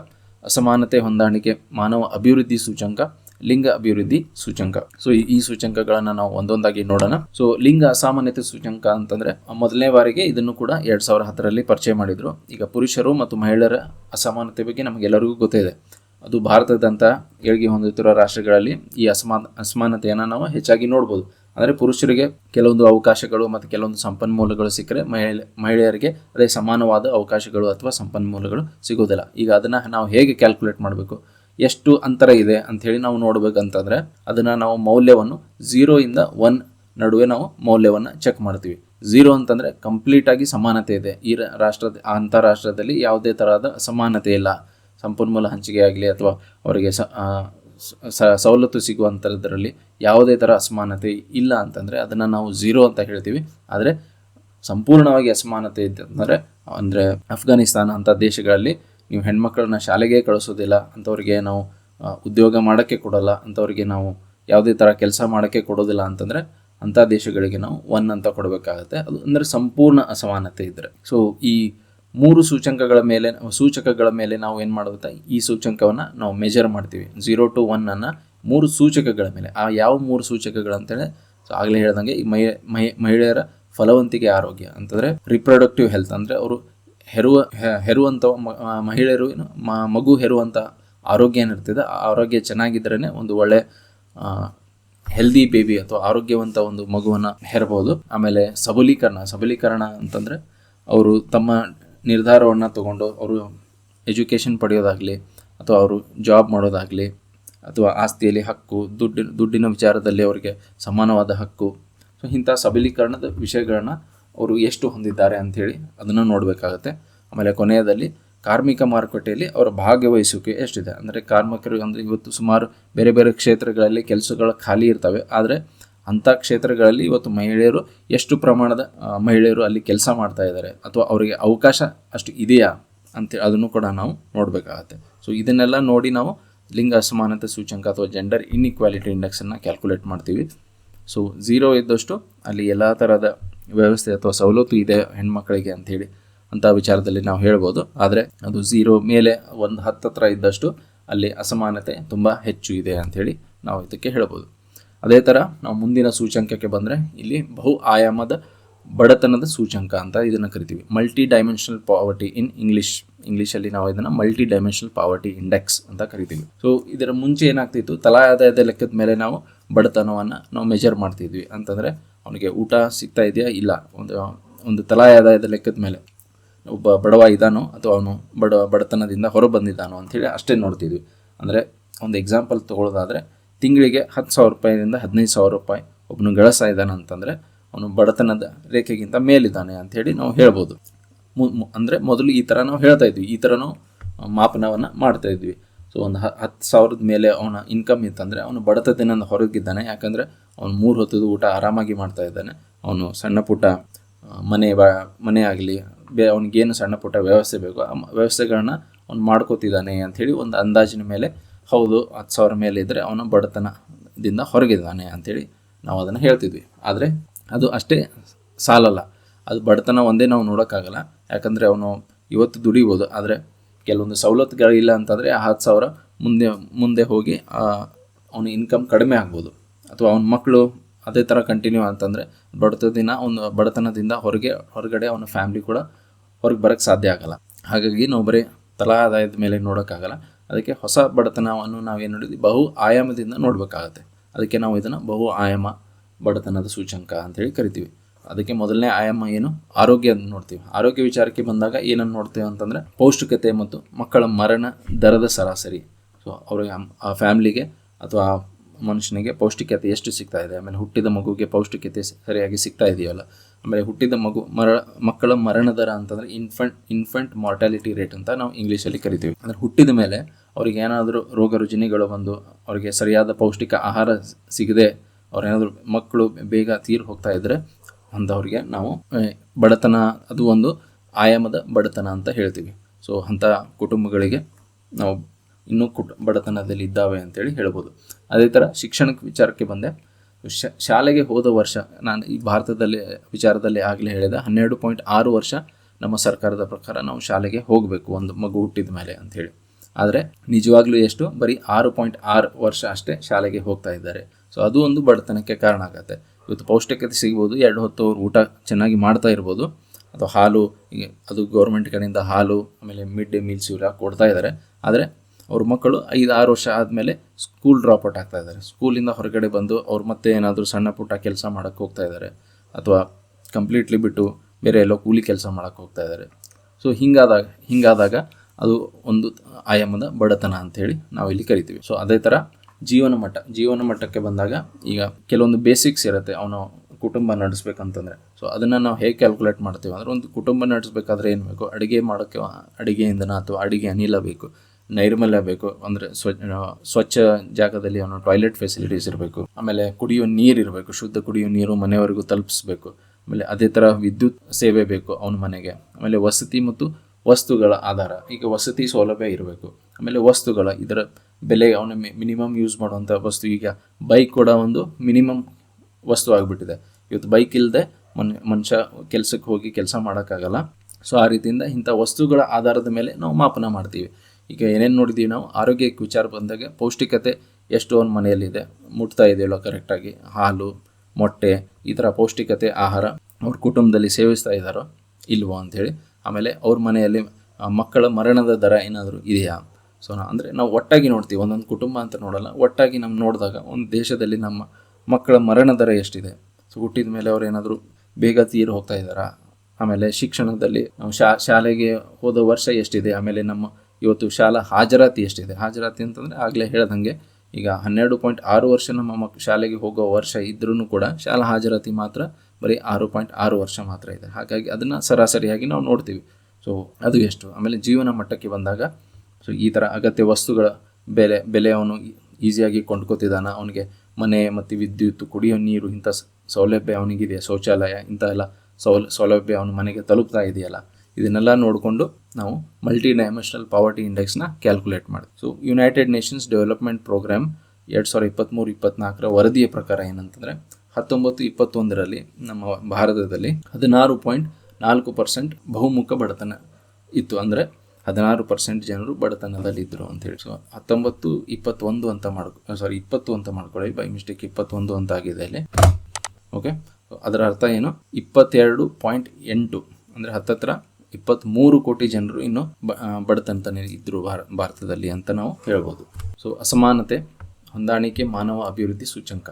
ಅಸಮಾನತೆ ಹೊಂದಾಣಿಕೆ, ಮಾನವ ಅಭಿವೃದ್ಧಿ ಸೂಚಂಕ ಲಿಂಗ ಅಭಿವೃದ್ಧಿ ಸೂಚಂಕ ಸೊ ಈ- ಸೂಚಂಕಗಳನ್ನು ನಾವು ಒಂದೊಂದಾಗಿ ನೋಡೋಣ. ಸೊ ಲಿಂಗ ಅಸಮಾನತೆ ಸೂಚಂಕ ಅಂತಂದ್ರೆ ಮೊದಲನೇ ಬಾರಿಗೆ ಇದನ್ನು ಕೂಡ ಎರಡ್ ಸಾವಿರ ಹತ್ತರಲ್ಲಿ ಪರಿಚಯ ಮಾಡಿದ್ರು. ಈಗ ಪುರುಷರು ಮತ್ತು ಮಹಿಳೆಯರ ಅಸಮಾನತೆ ಬಗ್ಗೆ ನಮಗೆಲ್ಲರಿಗೂ ಗೊತ್ತಿದೆ. ಅದು ಭಾರತದಂಥ ಏಳಿಗೆ ಹೊಂದುತ್ತಿರುವ ರಾಷ್ಟ್ರಗಳಲ್ಲಿ ಈ ಅಸಮಾನ ಅಸಮಾನತೆಯನ್ನು ನಾವು ಹೆಚ್ಚಾಗಿ ನೋಡ್ಬೋದು. ಅಂದರೆ ಪುರುಷರಿಗೆ ಕೆಲವೊಂದು ಅವಕಾಶಗಳು ಮತ್ತು ಕೆಲವೊಂದು ಸಂಪನ್ಮೂಲಗಳು ಸಿಕ್ಕರೆ ಮಹಿಳೆ, ಮಹಿಳೆಯರಿಗೆ ಅದೇ ಸಮಾನವಾದ ಅವಕಾಶಗಳು ಅಥವಾ ಸಂಪನ್ಮೂಲಗಳು ಸಿಗೋದಿಲ್ಲ ಈಗ ಅದನ್ನು ನಾವು ಹೇಗೆ ಕ್ಯಾಲ್ಕುಲೇಟ್ ಮಾಡಬೇಕು? ಎಷ್ಟು ಅಂತರ ಇದೆ ಅಂಥೇಳಿ ನಾವು ನೋಡಬೇಕಂತಂದರೆ ಅದನ್ನು ನಾವು ಮೌಲ್ಯವನ್ನು ಝೀರೋ ಇಂದ ಒನ್ ನಡುವೆ ನಾವು ಮೌಲ್ಯವನ್ನು ಚೆಕ್ ಮಾಡ್ತೀವಿ. ಝೀರೋ ಅಂತಂದರೆ ಕಂಪ್ಲೀಟಾಗಿ ಸಮಾನತೆ ಇದೆ. ಈ ರಾಷ್ಟ್ರ ರಾಷ್ಟ್ರದ, ಅಂತಾರಾಷ್ಟ್ರದಲ್ಲಿ ಯಾವುದೇ ತರಹದ ಸಮಾನತೆ ಇಲ್ಲ. ಸಂಪನ್ಮೂಲ ಹಂಚಿಕೆ ಆಗಲಿ ಅಥವಾ ಅವರಿಗೆ ಸ- ಸವಲತ್ತು ಸಿಗುವಂಥದ್ರಲ್ಲಿ ಯಾವುದೇ ಥರ ಅಸಮಾನತೆ ಇಲ್ಲ ಅಂತಂದರೆ ಅದನ್ನು ನಾವು ಝೀರೋ ಅಂತ ಹೇಳ್ತೀವಿ. ಆದರೆ ಸಂಪೂರ್ಣವಾಗಿ ಅಸಮಾನತೆ ಇದೆ ಅಂದರೆ ಅಂದರೆ ಅಫ್ಘಾನಿಸ್ತಾನ ಅಂಥ ದೇಶಗಳಲ್ಲಿ ನೀವು ಹೆಣ್ಮಕ್ಳನ್ನ ಶಾಲೆಗೆ ಕಳಿಸೋದಿಲ್ಲ ಅಂಥವ್ರಿಗೆ ನಾವು ಉದ್ಯೋಗ ಮಾಡೋಕ್ಕೆ ಕೊಡಲ್ಲ ಅಂಥವ್ರಿಗೆ ನಾವು ಯಾವುದೇ ಥರ ಕೆಲಸ ಮಾಡೋಕ್ಕೆ ಕೊಡೋದಿಲ್ಲ ಅಂತಂದರೆ ಅಂಥ ದೇಶಗಳಿಗೆ ನಾವು ಒನ್ ಅಂತ ಕೊಡಬೇಕಾಗತ್ತೆ. ಅದು ಅಂದರೆ ಸಂಪೂರ್ಣ ಅಸಮಾನತೆ ಇದ್ದರೆ ಸೊ ಈ ಮೂರು ಸೂಚಂಕಗಳ ಮೇಲೆ, ಸೂಚಕಗಳ ಮೇಲೆ ನಾವು ಏನು ಮಾಡುತ್ತೆ? ಈ ಸೂಚಂಕವನ್ನು ನಾವು ಮೆಜರ್ ಮಾಡ್ತೀವಿ. ಝೀರೋ ಟು ಒನ್ನನ್ನು ಮೂರು ಸೂಚಕಗಳ ಮೇಲೆ, ಆ ಯಾವ ಮೂರು ಸೂಚಕಗಳಂತೇಳಿ ಸೊ ಆಗಲೇ ಹೇಳ್ದಂಗೆ ಈ ಮಹಿ, ಮಹಿ- ಮಹಿಳೆಯರ ಫಲವಂತಿಕೆ ಆರೋಗ್ಯ ಅಂತಂದರೆ ರಿಪ್ರೊಡಕ್ಟಿವ್ ಹೆಲ್ತ್ ಅಂದರೆ ಅವರು ಹೆರುವ ಹೆರುವಂಥ ಮಹಿಳೆಯರು ಏನು ಮಗು ಹೆರುವಂಥ ಆರೋಗ್ಯ ಏನಿರ್ತದೆ, ಆ ಆರೋಗ್ಯ ಚೆನ್ನಾಗಿದ್ರೇ ಒಂದು ಒಳ್ಳೆ ಹೆಲ್ದಿ ಬೇಬಿ ಅಥವಾ ಆರೋಗ್ಯವಂತ ಒಂದು ಮಗುವನ್ನು ಹೆರಬಹುದು ಆಮೇಲೆ ಸಬಲೀಕರಣ ಸಬಲೀಕರಣ ಅಂತಂದರೆ ಅವರು ತಮ್ಮ ನಿರ್ಧಾರವನ್ನು ತಗೊಂಡು ಅವರು ಎಜುಕೇಷನ್ ಪಡೆಯೋದಾಗಲಿ ಅಥವಾ ಅವರು ಜಾಬ್ ಮಾಡೋದಾಗಲಿ ಅಥವಾ ಆಸ್ತಿಯಲ್ಲಿ ಹಕ್ಕು, ದುಡ್ಡಿನ ದುಡ್ಡಿನ ವಿಚಾರದಲ್ಲಿ ಅವರಿಗೆ ಸಮಾನವಾದ ಹಕ್ಕು. ಸೊ ಇಂಥ ಸಬಲೀಕರಣದ ವಿಷಯಗಳನ್ನ ಅವರು ಎಷ್ಟು ಹೊಂದಿದ್ದಾರೆ ಅಂಥೇಳಿ ಅದನ್ನು ನೋಡಬೇಕಾಗತ್ತೆ. ಆಮೇಲೆ ಕೊನೆಯದಲ್ಲಿ ಕಾರ್ಮಿಕ ಮಾರುಕಟ್ಟೆಯಲ್ಲಿ ಅವರ ಭಾಗವಹಿಸುವಿಕೆ ಎಷ್ಟಿದೆ? ಅಂದರೆ ಕಾರ್ಮಿಕರು ಅಂದರೆ ಇವತ್ತು ಸುಮಾರು ಬೇರೆ ಬೇರೆ ಕ್ಷೇತ್ರಗಳಲ್ಲಿ ಕೆಲಸಗಳು ಖಾಲಿ ಇರ್ತವೆ. ಆದರೆ ಅಂಥ ಕ್ಷೇತ್ರಗಳಲ್ಲಿ ಇವತ್ತು ಮಹಿಳೆಯರು ಎಷ್ಟು ಪ್ರಮಾಣದ ಮಹಿಳೆಯರು ಅಲ್ಲಿ ಕೆಲಸ ಮಾಡ್ತಾ ಇದ್ದಾರೆ? ಅಥವಾ ಅವರಿಗೆ ಅವಕಾಶ ಅಷ್ಟು ಇದೆಯಾ? ಅಂತ ಅದನ್ನು ಕೂಡ ನಾವು ನೋಡಬೇಕಾಗತ್ತೆ. ಸೊ ಇದನ್ನೆಲ್ಲ ನೋಡಿ ನಾವು ಲಿಂಗ ಅಸಮಾನತೆ ಸೂಚಂಕ ಅಥವಾ ಜೆಂಡರ್ ಇನ್ಇಕ್ವಾಲಿಟಿ ಇಂಡೆಕ್ಸನ್ನು ಕ್ಯಾಲ್ಕುಲೇಟ್ ಮಾಡ್ತೀವಿ. ಸೊ ಝೀರೋ ಇದ್ದಷ್ಟು ಅಲ್ಲಿ ಎಲ್ಲ ಥರದ ವ್ಯವಸ್ಥೆ ಅಥವಾ ಸವಲತ್ತು ಇದೆ ಹೆಣ್ಮಕ್ಳಿಗೆ ಅಂಥೇಳಿ ಅಂಥ ವಿಚಾರದಲ್ಲಿ ನಾವು ಹೇಳ್ಬೋದು. ಆದರೆ ಅದು ಝೀರೋ ಮೇಲೆ ಒಂದು ಹತ್ತತ್ರ ಇದ್ದಷ್ಟು ಅಲ್ಲಿ ಅಸಮಾನತೆ ತುಂಬ ಹೆಚ್ಚು ಇದೆ ಅಂಥೇಳಿ ನಾವು ಇದಕ್ಕೆ ಹೇಳ್ಬೋದು. ಅದೇ ಥರ ನಾವು ಮುಂದಿನ ಸೂಚ್ಯಂಕಕ್ಕೆ ಬಂದರೆ ಇಲ್ಲಿ ಬಹು ಆಯಾಮದ ಬಡತನದ ಸೂಚ್ಯಂಕ ಅಂತ ಇದನ್ನು ಕರಿತೀವಿ. Multi dimensional poverty in English ಇಂಗ್ಲೀಷಲ್ಲಿ ನಾವು ಇದನ್ನು ಮಲ್ಟಿ ಡೈಮೆನ್ಷನಲ್ ಪಾವರ್ಟಿ ಇಂಡೆಕ್ಸ್ ಅಂತ ಕರಿತೀವಿ. ಸೊ ಇದರ ಮುಂಚೆ ಏನಾಗ್ತಿತ್ತು? ತಲಾ ಆದಾಯದ ಲೆಕ್ಕದ ಮೇಲೆ ನಾವು ಬಡತನವನ್ನು ನಾವು ಮೆಜರ್ ಮಾಡ್ತಿದ್ವಿ. ಅಂತಂದರೆ, ಅವನಿಗೆ ಊಟ ಸಿಗ್ತಾ ಇದೆಯಾ? ಇಲ್ಲ. ಒಂದು ಒಂದು ತಲಾ ಆದಾಯದ ಲೆಕ್ಕದ ಮೇಲೆ. ಒಬ್ಬ ಬಡವ ಇದ್ದಾನೋ, ಅಥವಾ ಅವನು ಬಡ, ಬಡತನದಿಂದ ಹೊರ ಬಂದಿದ್ದಾನೋ ಅಂಥೇಳಿ ಅಷ್ಟೇ ನೋಡ್ತಿದ್ವಿ. ಅಂದರೆ, ಒಂದು ಎಕ್ಸಾಂಪಲ್ ತೊಗೊಳ್ಳೋದಾದರೆ ತಿಂಗಳಿಗೆ ಹತ್ತು ಸಾವಿರ ರೂಪಾಯಿಯಿಂದ ಹದಿನೈದು ಸಾವಿರ ರೂಪಾಯಿ ಒಬ್ಬನು ಗಳಿಸ್ತಾ ಇದ್ದಾನೆ ಅಂತಂದರೆ ಅವನು ಬಡತನದ ರೇಖೆಗಿಂತ ಮೇಲಿದ್ದಾನೆ ಅಂಥೇಳಿ ನಾವು ಹೇಳ್ಬೋದು. ಅಂದರೆ ಮೊದಲು ಈ ಥರ ನಾವು ಹೇಳ್ತಾ ಇದ್ವಿ, ಈ ಥರ ನಾವು ಮಾಪನವನ್ನು ಮಾಡ್ತಾ ಇದ್ವಿ. ಸೊ ಒಂದು ಹತ್ತು ಸಾವಿರದ ಮೇಲೆ ಅವನ ಇನ್ಕಮ್ ಇತ್ತಂದರೆ ಅವನು ಬಡತನದಿಂದ ಹೊರಗಿದ್ದಾನೆ. ಯಾಕಂದರೆ ಅವನು ಮೂರು ಹೊತ್ತದ ಊಟ ಆರಾಮಾಗಿ ಮಾಡ್ತಾ ಇದ್ದಾನೆ. ಅವನು ಸಣ್ಣ ಪುಟ್ಟ ಮನೆ ಬಾ ಮನೆ ಆಗಲಿ, ಬೇ ಅವನಿಗೇನು ಸಣ್ಣ ಪುಟ್ಟ ವ್ಯವಸ್ಥೆ ಬೇಕು ಆ ವ್ಯವಸ್ಥೆಗಳನ್ನ ಅವ್ನು ಮಾಡ್ಕೋತಿದ್ದಾನೆ ಅಂಥೇಳಿ ಒಂದು ಅಂದಾಜಿನ ಮೇಲೆ, ಹೌದು, ಹತ್ತು ಸಾವಿರ ಮೇಲೆ ಇದ್ದರೆ ಅವನು ಬಡತನದಿಂದ ಹೊರಗಿದ್ದಾನೆ ಅಂಥೇಳಿ ನಾವು ಅದನ್ನು ಹೇಳ್ತಿದ್ವಿ. ಆದರೆ ಅದು ಅಷ್ಟೇ ಸಾಲಲ್ಲ. ಅದು ಬಡತನ ಒಂದೇ ನಾವು ನೋಡೋಕ್ಕಾಗಲ್ಲ. ಯಾಕಂದರೆ ಅವನು ಇವತ್ತು ದುಡಿಬೋದು, ಆದರೆ ಕೆಲವೊಂದು ಸವಲತ್ತುಗಳಿಲ್ಲ ಅಂತಂದರೆ ಆ ಹತ್ತು ಸಾವಿರ ಮುಂದೆ ಮುಂದೆ ಹೋಗಿ ಅವನ ಇನ್ಕಮ್ ಕಡಿಮೆ ಆಗ್ಬೋದು. ಅಥವಾ ಅವನ ಮಕ್ಕಳು ಅದೇ ಥರ ಕಂಟಿನ್ಯೂ ಅಂತಂದರೆ ಬಡತನದಿಂದ ಅವನು ಬಡತನದಿಂದ ಹೊರಗೆ, ಹೊರಗಡೆ ಅವನ ಫ್ಯಾಮ್ಲಿ ಕೂಡ ಹೊರಗೆ ಬರೋಕ್ಕೆ ಸಾಧ್ಯ ಆಗಲ್ಲ. ಹಾಗಾಗಿ ನಾವು ಬರೀ ತಲಾ ಆದಾಯದ ಮೇಲೆ ನೋಡೋಕ್ಕಾಗಲ್ಲ. ಅದಕ್ಕೆ ಹೊಸ ಬಡತನವನ್ನು ನಾವೇನು ನೋಡಿದ್ವಿ ಬಹು ಆಯಾಮದಿಂದ ನೋಡಬೇಕಾಗತ್ತೆ. ಅದಕ್ಕೆ ನಾವು ಇದನ್ನು ಬಹು ಆಯಾಮ ಬಡತನದ ಸೂಚಂಕ ಅಂತೇಳಿ ಕರಿತೀವಿ. ಅದಕ್ಕೆ ಮೊದಲನೇ ಆಯಾಮ ಏನು? ಆರೋಗ್ಯ ನೋಡ್ತೀವಿ. ಆರೋಗ್ಯ ವಿಚಾರಕ್ಕೆ ಬಂದಾಗ ಏನನ್ನು ನೋಡ್ತೇವೆ ಅಂತಂದರೆ ಪೌಷ್ಟಿಕತೆ ಮತ್ತು ಮಕ್ಕಳ ಮರಣ ದರದ ಸರಾಸರಿ. ಸೊ ಅವ್ರಿಗೆ ಆ- ಫ್ಯಾಮ್ಲಿಗೆ ಅಥವಾ ಆ ಮನುಷ್ಯನಿಗೆ ಪೌಷ್ಟಿಕತೆ ಎಷ್ಟು ಸಿಗ್ತಾ ಇದೆ? ಆಮೇಲೆ ಹುಟ್ಟಿದ ಮಗುಗೆ ಪೌಷ್ಟಿಕತೆ ಸರಿಯಾಗಿ ಸಿಗ್ತಾ ಇದೆಯಲ್ಲ? ಆಮೇಲೆ ಹುಟ್ಟಿದ ಮಗು ಮರ, ಮಕ್ಕಳ ಮರಣ ದರ ಅಂತಂದರೆ ಇನ್ಫೆಂಟ್ ಇನ್ಫೆಂಟ್ ಮಾರ್ಟಾಲಿಟಿ ರೇಟ್ ಅಂತ ನಾವು ಇಂಗ್ಲೀಷಲ್ಲಿ ಕರಿತೀವಿ. ಅಂದರೆ ಹುಟ್ಟಿದ ಮೇಲೆ ಅವ್ರಿಗೆ ಏನಾದರೂ ರೋಗ ರುಜಿನಿಗಳು ಬಂದು ಅವರಿಗೆ ಸರಿಯಾದ ಪೌಷ್ಟಿಕ ಆಹಾರ ಸಿಗದೆ ಅವ್ರೇನಾದರೂ ಮಕ್ಕಳು ಬೇಗ ತೀರ್ ಹೋಗ್ತಾ ಇದ್ದರೆ ಅಂಥವ್ರಿಗೆ ನಾವು ಬಡತನ ಅದು ಒಂದು ಆಯಾಮದ ಬಡತನ ಅಂತ ಹೇಳ್ತೀವಿ. ಸೊ ಅಂಥ ಕುಟುಂಬಗಳಿಗೆ ನಾವು ಇನ್ನೂ ಕುಟು, ಬಡತನದಲ್ಲಿ ಇದ್ದಾವೆ ಅಂತೇಳಿ ಹೇಳ್ಬೋದು. ಅದೇ ಥರ ಶಿಕ್ಷಣಕ್ಕೆ ವಿಚಾರಕ್ಕೆ ಬಂದೆ. ಶಾಲೆಗೆ ಹೋದ ವರ್ಷ, ನಾನು ಈ ಭಾರತದಲ್ಲಿ, ವಿಚಾರದಲ್ಲಿ ಆಗಲೇ ಹೇಳಿದ, ಹನ್ನೆರಡು ಪಾಯಿಂಟ್ ಆರು ವರ್ಷ ನಮ್ಮ ಸರ್ಕಾರದ ಪ್ರಕಾರ ನಾವು ಶಾಲೆಗೆ ಹೋಗಬೇಕು ಒಂದು ಮಗು ಹುಟ್ಟಿದ ಮೇಲೆ ಅಂಥೇಳಿ. ಆದರೆ ನಿಜವಾಗ್ಲೂ ಎಷ್ಟು? ಬರೀ ಆರು ಪಾಯಿಂಟ್ ಆರು ವರ್ಷ ಅಷ್ಟೇ ಶಾಲೆಗೆ ಹೋಗ್ತಾ ಇದ್ದಾರೆ. ಸೊ ಅದು ಒಂದು ಬಡತನಕ್ಕೆ ಕಾರಣ ಆಗುತ್ತೆ. ಇವತ್ತು ಪೌಷ್ಟಿಕತೆ ಸಿಗ್ಬೋದು, ಎರಡು ಹೊತ್ತು ಅವ್ರು ಊಟ ಚೆನ್ನಾಗಿ ಮಾಡ್ತಾ ಇರ್ಬೋದು. ಅಥವಾ ಹಾಲು ಅದು ಗೌರ್ಮೆಂಟ್ ಕಡೆಯಿಂದ ಹಾಲು, ಆಮೇಲೆ ಮಿಡ್ ಡೇ ಮೀಲ್ಸ್ ಇವೆಲ್ಲ ಕೊಡ್ತಾ ಇದ್ದಾರೆ. ಆದರೆ ಅವ್ರ ಮಕ್ಕಳು ಐದು ಆರು ವರ್ಷ ಆದಮೇಲೆ ಸ್ಕೂಲ್ ಡ್ರಾಪ್ ಔಟ್ ಆಗ್ತಾ ಇದ್ದಾರೆ. ಸ್ಕೂಲಿಂದ ಹೊರಗಡೆ ಬಂದು ಅವ್ರು ಮತ್ತೆ ಏನಾದರೂ ಸಣ್ಣ ಪುಟ್ಟ ಕೆಲಸ ಮಾಡೋಕ್ಕೆ ಹೋಗ್ತಾ ಇದ್ದಾರೆ. ಅಥವಾ ಕಂಪ್ಲೀಟ್ಲಿ ಬಿಟ್ಟು ಬೇರೆ ಎಲ್ಲೋ ಕೂಲಿ ಕೆಲಸ ಮಾಡೋಕ್ಕೆ ಹೋಗ್ತಾ ಇದ್ದಾರೆ. ಸೊ ಹಿಂಗಾದಾಗ ಹಿಂಗಾದಾಗ ಅದು ಒಂದು ಆಯಾಮದ ಬಡತನ ಅಂಥೇಳಿ ನಾವು ಇಲ್ಲಿ ಕರಿತೀವಿ. ಸೊ ಅದೇ ಥರ ಜೀವನ ಮಟ್ಟ, ಜೀವನ ಮಟ್ಟಕ್ಕೆ ಬಂದಾಗ ಈಗ ಕೆಲವೊಂದು ಬೇಸಿಕ್ಸ್ ಇರುತ್ತೆ ಅವನು ಕುಟುಂಬ ನಡೆಸ್ಬೇಕಂತಂದರೆ. ಸೊ ಅದನ್ನು ನಾವು ಹೇಗೆ ಕ್ಯಾಲ್ಕುಲೇಟ್ ಮಾಡ್ತೀವಿ ಅಂದರೆ ಒಂದು ಕುಟುಂಬ ನಡೆಸ್ಬೇಕಾದ್ರೆ ಏನು ಬೇಕು? ಅಡುಗೆ ಮಾಡೋಕ್ಕೆ ಅಡುಗೆ ಇಂಧನ ಅಥವಾ ಅಡುಗೆ ಅನಿಲ ಬೇಕು, ನೈರ್ಮಲ್ಯ ಬೇಕು, ಅಂದರೆ ಸ್ವ ಸ್ವಚ್ಛ ಜಾಗದಲ್ಲಿ ಅವನು ಟಾಯ್ಲೆಟ್ ಫೆಸಿಲಿಟೀಸ್ ಇರಬೇಕು, ಆಮೇಲೆ ಕುಡಿಯೋ ನೀರು ಇರಬೇಕು, ಶುದ್ಧ ಕುಡಿಯೋ ನೀರು ಮನೆಯವರೆಗೂ ತಲುಪಿಸ್ಬೇಕು, ಆಮೇಲೆ ಅದೇ ಥರ ವಿದ್ಯುತ್ ಸೇವೆ ಬೇಕು ಅವನ ಮನೆಗೆ, ಆಮೇಲೆ ವಸತಿ ಮತ್ತು ವಸ್ತುಗಳ ಆಧಾರ. ಈಗ ವಸತಿ ಸೌಲಭ್ಯ ಇರಬೇಕು. ಆಮೇಲೆ ವಸ್ತುಗಳ, ಇದರ ಬೆಲೆ, ಅವನ ಮಿನಿಮಮ್ ಯೂಸ್ ಮಾಡುವಂಥ ವಸ್ತು, ಈಗ ಬೈಕ್ ಕೂಡ ಒಂದು ಮಿನಿಮಮ್ ವಸ್ತು ಆಗಿಬಿಟ್ಟಿದೆ. ಇವತ್ತು ಬೈಕ್ ಇಲ್ಲದೆ ಮನ್, ಮನುಷ್ಯ ಕೆಲಸಕ್ಕೆ ಹೋಗಿ ಕೆಲಸ ಮಾಡೋಕ್ಕಾಗಲ್ಲ. ಸೊ, ಆ ರೀತಿಯಿಂದ ಇಂಥ ವಸ್ತುಗಳ ಆಧಾರದ ಮೇಲೆ ನಾವು ಮಾಪನ ಮಾಡ್ತೀವಿ. ಈಗ ಏನೇನು ನೋಡಿದ್ದೀವಿ ನಾವು? ಆರೋಗ್ಯಕ್ಕೆ ವಿಚಾರ ಬಂದಾಗ ಪೌಷ್ಟಿಕತೆ ಎಷ್ಟು ಒಂದು ಮನೆಯಲ್ಲಿದೆ? ಮುಟ್ತಾ ಇದೆಯಲ್ಲ ಕರೆಕ್ಟಾಗಿ ಹಾಲು, ಮೊಟ್ಟೆ, ಈ ಥರ ಪೌಷ್ಟಿಕತೆ, ಆಹಾರ ಅವ್ರ ಕುಟುಂಬದಲ್ಲಿ ಸೇವಿಸ್ತಾ ಇದ್ದಾರೋ ಇಲ್ವೋ ಅಂಥೇಳಿ ಆಮೇಲೆ ಅವ್ರ ಮನೆಯಲ್ಲಿ ಮಕ್ಕಳ ಮರಣದ ದರ ಏನಾದರೂ ಇದೆಯಾ? ಸೊ ಅಂದರೆ ನಾವು ಒಟ್ಟಾಗಿ ನೋಡ್ತೀವಿ, ಒಂದೊಂದು ಕುಟುಂಬ ಅಂತ ನೋಡಲ್ಲ, ಒಟ್ಟಾಗಿ ನಮ್ಮ ನೋಡಿದಾಗ ಒಂದು ದೇಶದಲ್ಲಿ ನಮ್ಮ ಮಕ್ಕಳ ಮರಣ ದರ ಎಷ್ಟಿದೆ? ಸೊ ಹುಟ್ಟಿದ ಮೇಲೆ ಅವ್ರು ಏನಾದರೂ ಬೇಗ ತೀರು ಹೋಗ್ತಾ ಇದ್ದಾರಾ? ಆಮೇಲೆ ಶಿಕ್ಷಣದಲ್ಲಿ ನಾವು ಶಾ ಶಾಲೆಗೆ ಹೋದ ವರ್ಷ ಎಷ್ಟಿದೆ? ಆಮೇಲೆ ನಮ್ಮ ಇವತ್ತು ಶಾಲಾ ಹಾಜರಾತಿ ಎಷ್ಟಿದೆ? ಹಾಜರಾತಿ ಅಂತಂದರೆ ಆಗಲೇ ಹೇಳ್ದಂಗೆ, ಈಗ ಹನ್ನೆರಡು ಪಾಯಿಂಟ್ ಆರು ವರ್ಷ ನಮ್ಮ ಮಕ್ ಶಾಲೆಗೆ ಹೋಗೋ ವರ್ಷ ಇದ್ರೂ ಕೂಡ ಶಾಲಾ ಹಾಜರಾತಿ ಮಾತ್ರ ಬರೀ ಆರು ಪಾಯಿಂಟ್ ಆರು ವರ್ಷ ಮಾತ್ರ ಇದೆ. ಹಾಗಾಗಿ ಅದನ್ನು ಸರಾಸರಿಯಾಗಿ ನಾವು ನೋಡ್ತೀವಿ. ಸೊ ಅದು ಎಷ್ಟು? ಆಮೇಲೆ ಜೀವನ ಮಟ್ಟಕ್ಕೆ ಬಂದಾಗ ಸೊ ಈ ಥರ ಅಗತ್ಯ ವಸ್ತುಗಳ ಬೆಲೆ ಬೆಲೆ ಅವನು ಈಸಿಯಾಗಿ ಕೊಂಡ್ಕೋತಿದ್ದಾನ. ಅವನಿಗೆ ಮನೆ ಮತ್ತು ವಿದ್ಯುತ್, ಕುಡಿಯೋ ನೀರು, ಇಂಥ ಸೌಲಭ್ಯ ಅವನಿಗಿದೆ, ಶೌಚಾಲಯ ಇಂಥ ಎಲ್ಲ ಸೌಲ ಸೌಲಭ್ಯ ಅವನು ಮನೆಗೆ ತಲುಪ್ತಾ ಇದೆಯಲ್ಲ? ಇದನ್ನೆಲ್ಲ ನೋಡಿಕೊಂಡು ನಾವು ಮಲ್ಟಿ ಡೈಮೆನ್ಷನಲ್ ಪಾವರ್ಟಿ ಇಂಡೆಕ್ಸ್ನ ಕ್ಯಾಲ್ಕುಲೇಟ್ ಮಾಡ್ತೀವಿ. So United Nations development programme ಎರಡು ಸಾವಿರದ ಇಪ್ಪತ್ತ್ಮೂರು ಇಪ್ಪತ್ತ್ನಾಲ್ಕರ ವರದಿಯ ಪ್ರಕಾರ ಏನಂತಂದರೆ ಹತ್ತೊಂಬತ್ತು ಇಪ್ಪತ್ತೊಂದರಲ್ಲಿ ನಮ್ಮ ಭಾರತದಲ್ಲಿ ಹದಿನಾರು ಪಾಯಿಂಟ್ ನಾಲ್ಕು ಪರ್ಸೆಂಟ್ ಬಹುಮುಖ ಬಡತನ ಇತ್ತು. ಅಂದರೆ ಹದಿನಾರು ಪರ್ಸೆಂಟ್ ಜನರು ಬಡತನದಲ್ಲಿದ್ದರು ಅಂತೇಳಿ ಸೊ ಹತ್ತೊಂಬತ್ತು ಇಪ್ಪತ್ತೊಂದು ಅಂತ ಮಾಡ್ಕೊ ಸಾರಿ ಇಪ್ಪತ್ತು ಅಂತ ಮಾಡ್ಕೊಳ್ಳಿ. ಬೈ ಮಿಸ್ಟೇಕ್ ಇಪ್ಪತ್ತೊಂದು ಅಂತ ಆಗಿದೆ ಇಲ್ಲಿ ಓಕೆ ಅದರ ಅರ್ಥ ಏನು? ಇಪ್ಪತ್ತೆರಡು ಪಾಯಿಂಟ್ ಎಂಟು ಅಂದರೆ ಹತ್ತತ್ರ ಇಪ್ಪತ್ತ್ಮೂರು ಕೋಟಿ ಜನರು ಇನ್ನು ಬ ಆ, ಬಡತನದಲ್ಲಿ ಇದ್ದರು ಭಾರ ಭಾರತದಲ್ಲಿ ಅಂತ ನಾವು ಹೇಳ್ಬೋದು. ಸೊ ಅಸಮಾನತೆ ಹೊಂದಾಣಿಕೆ ಮಾನವ ಅಭಿವೃದ್ಧಿ ಸೂಚಂಕ.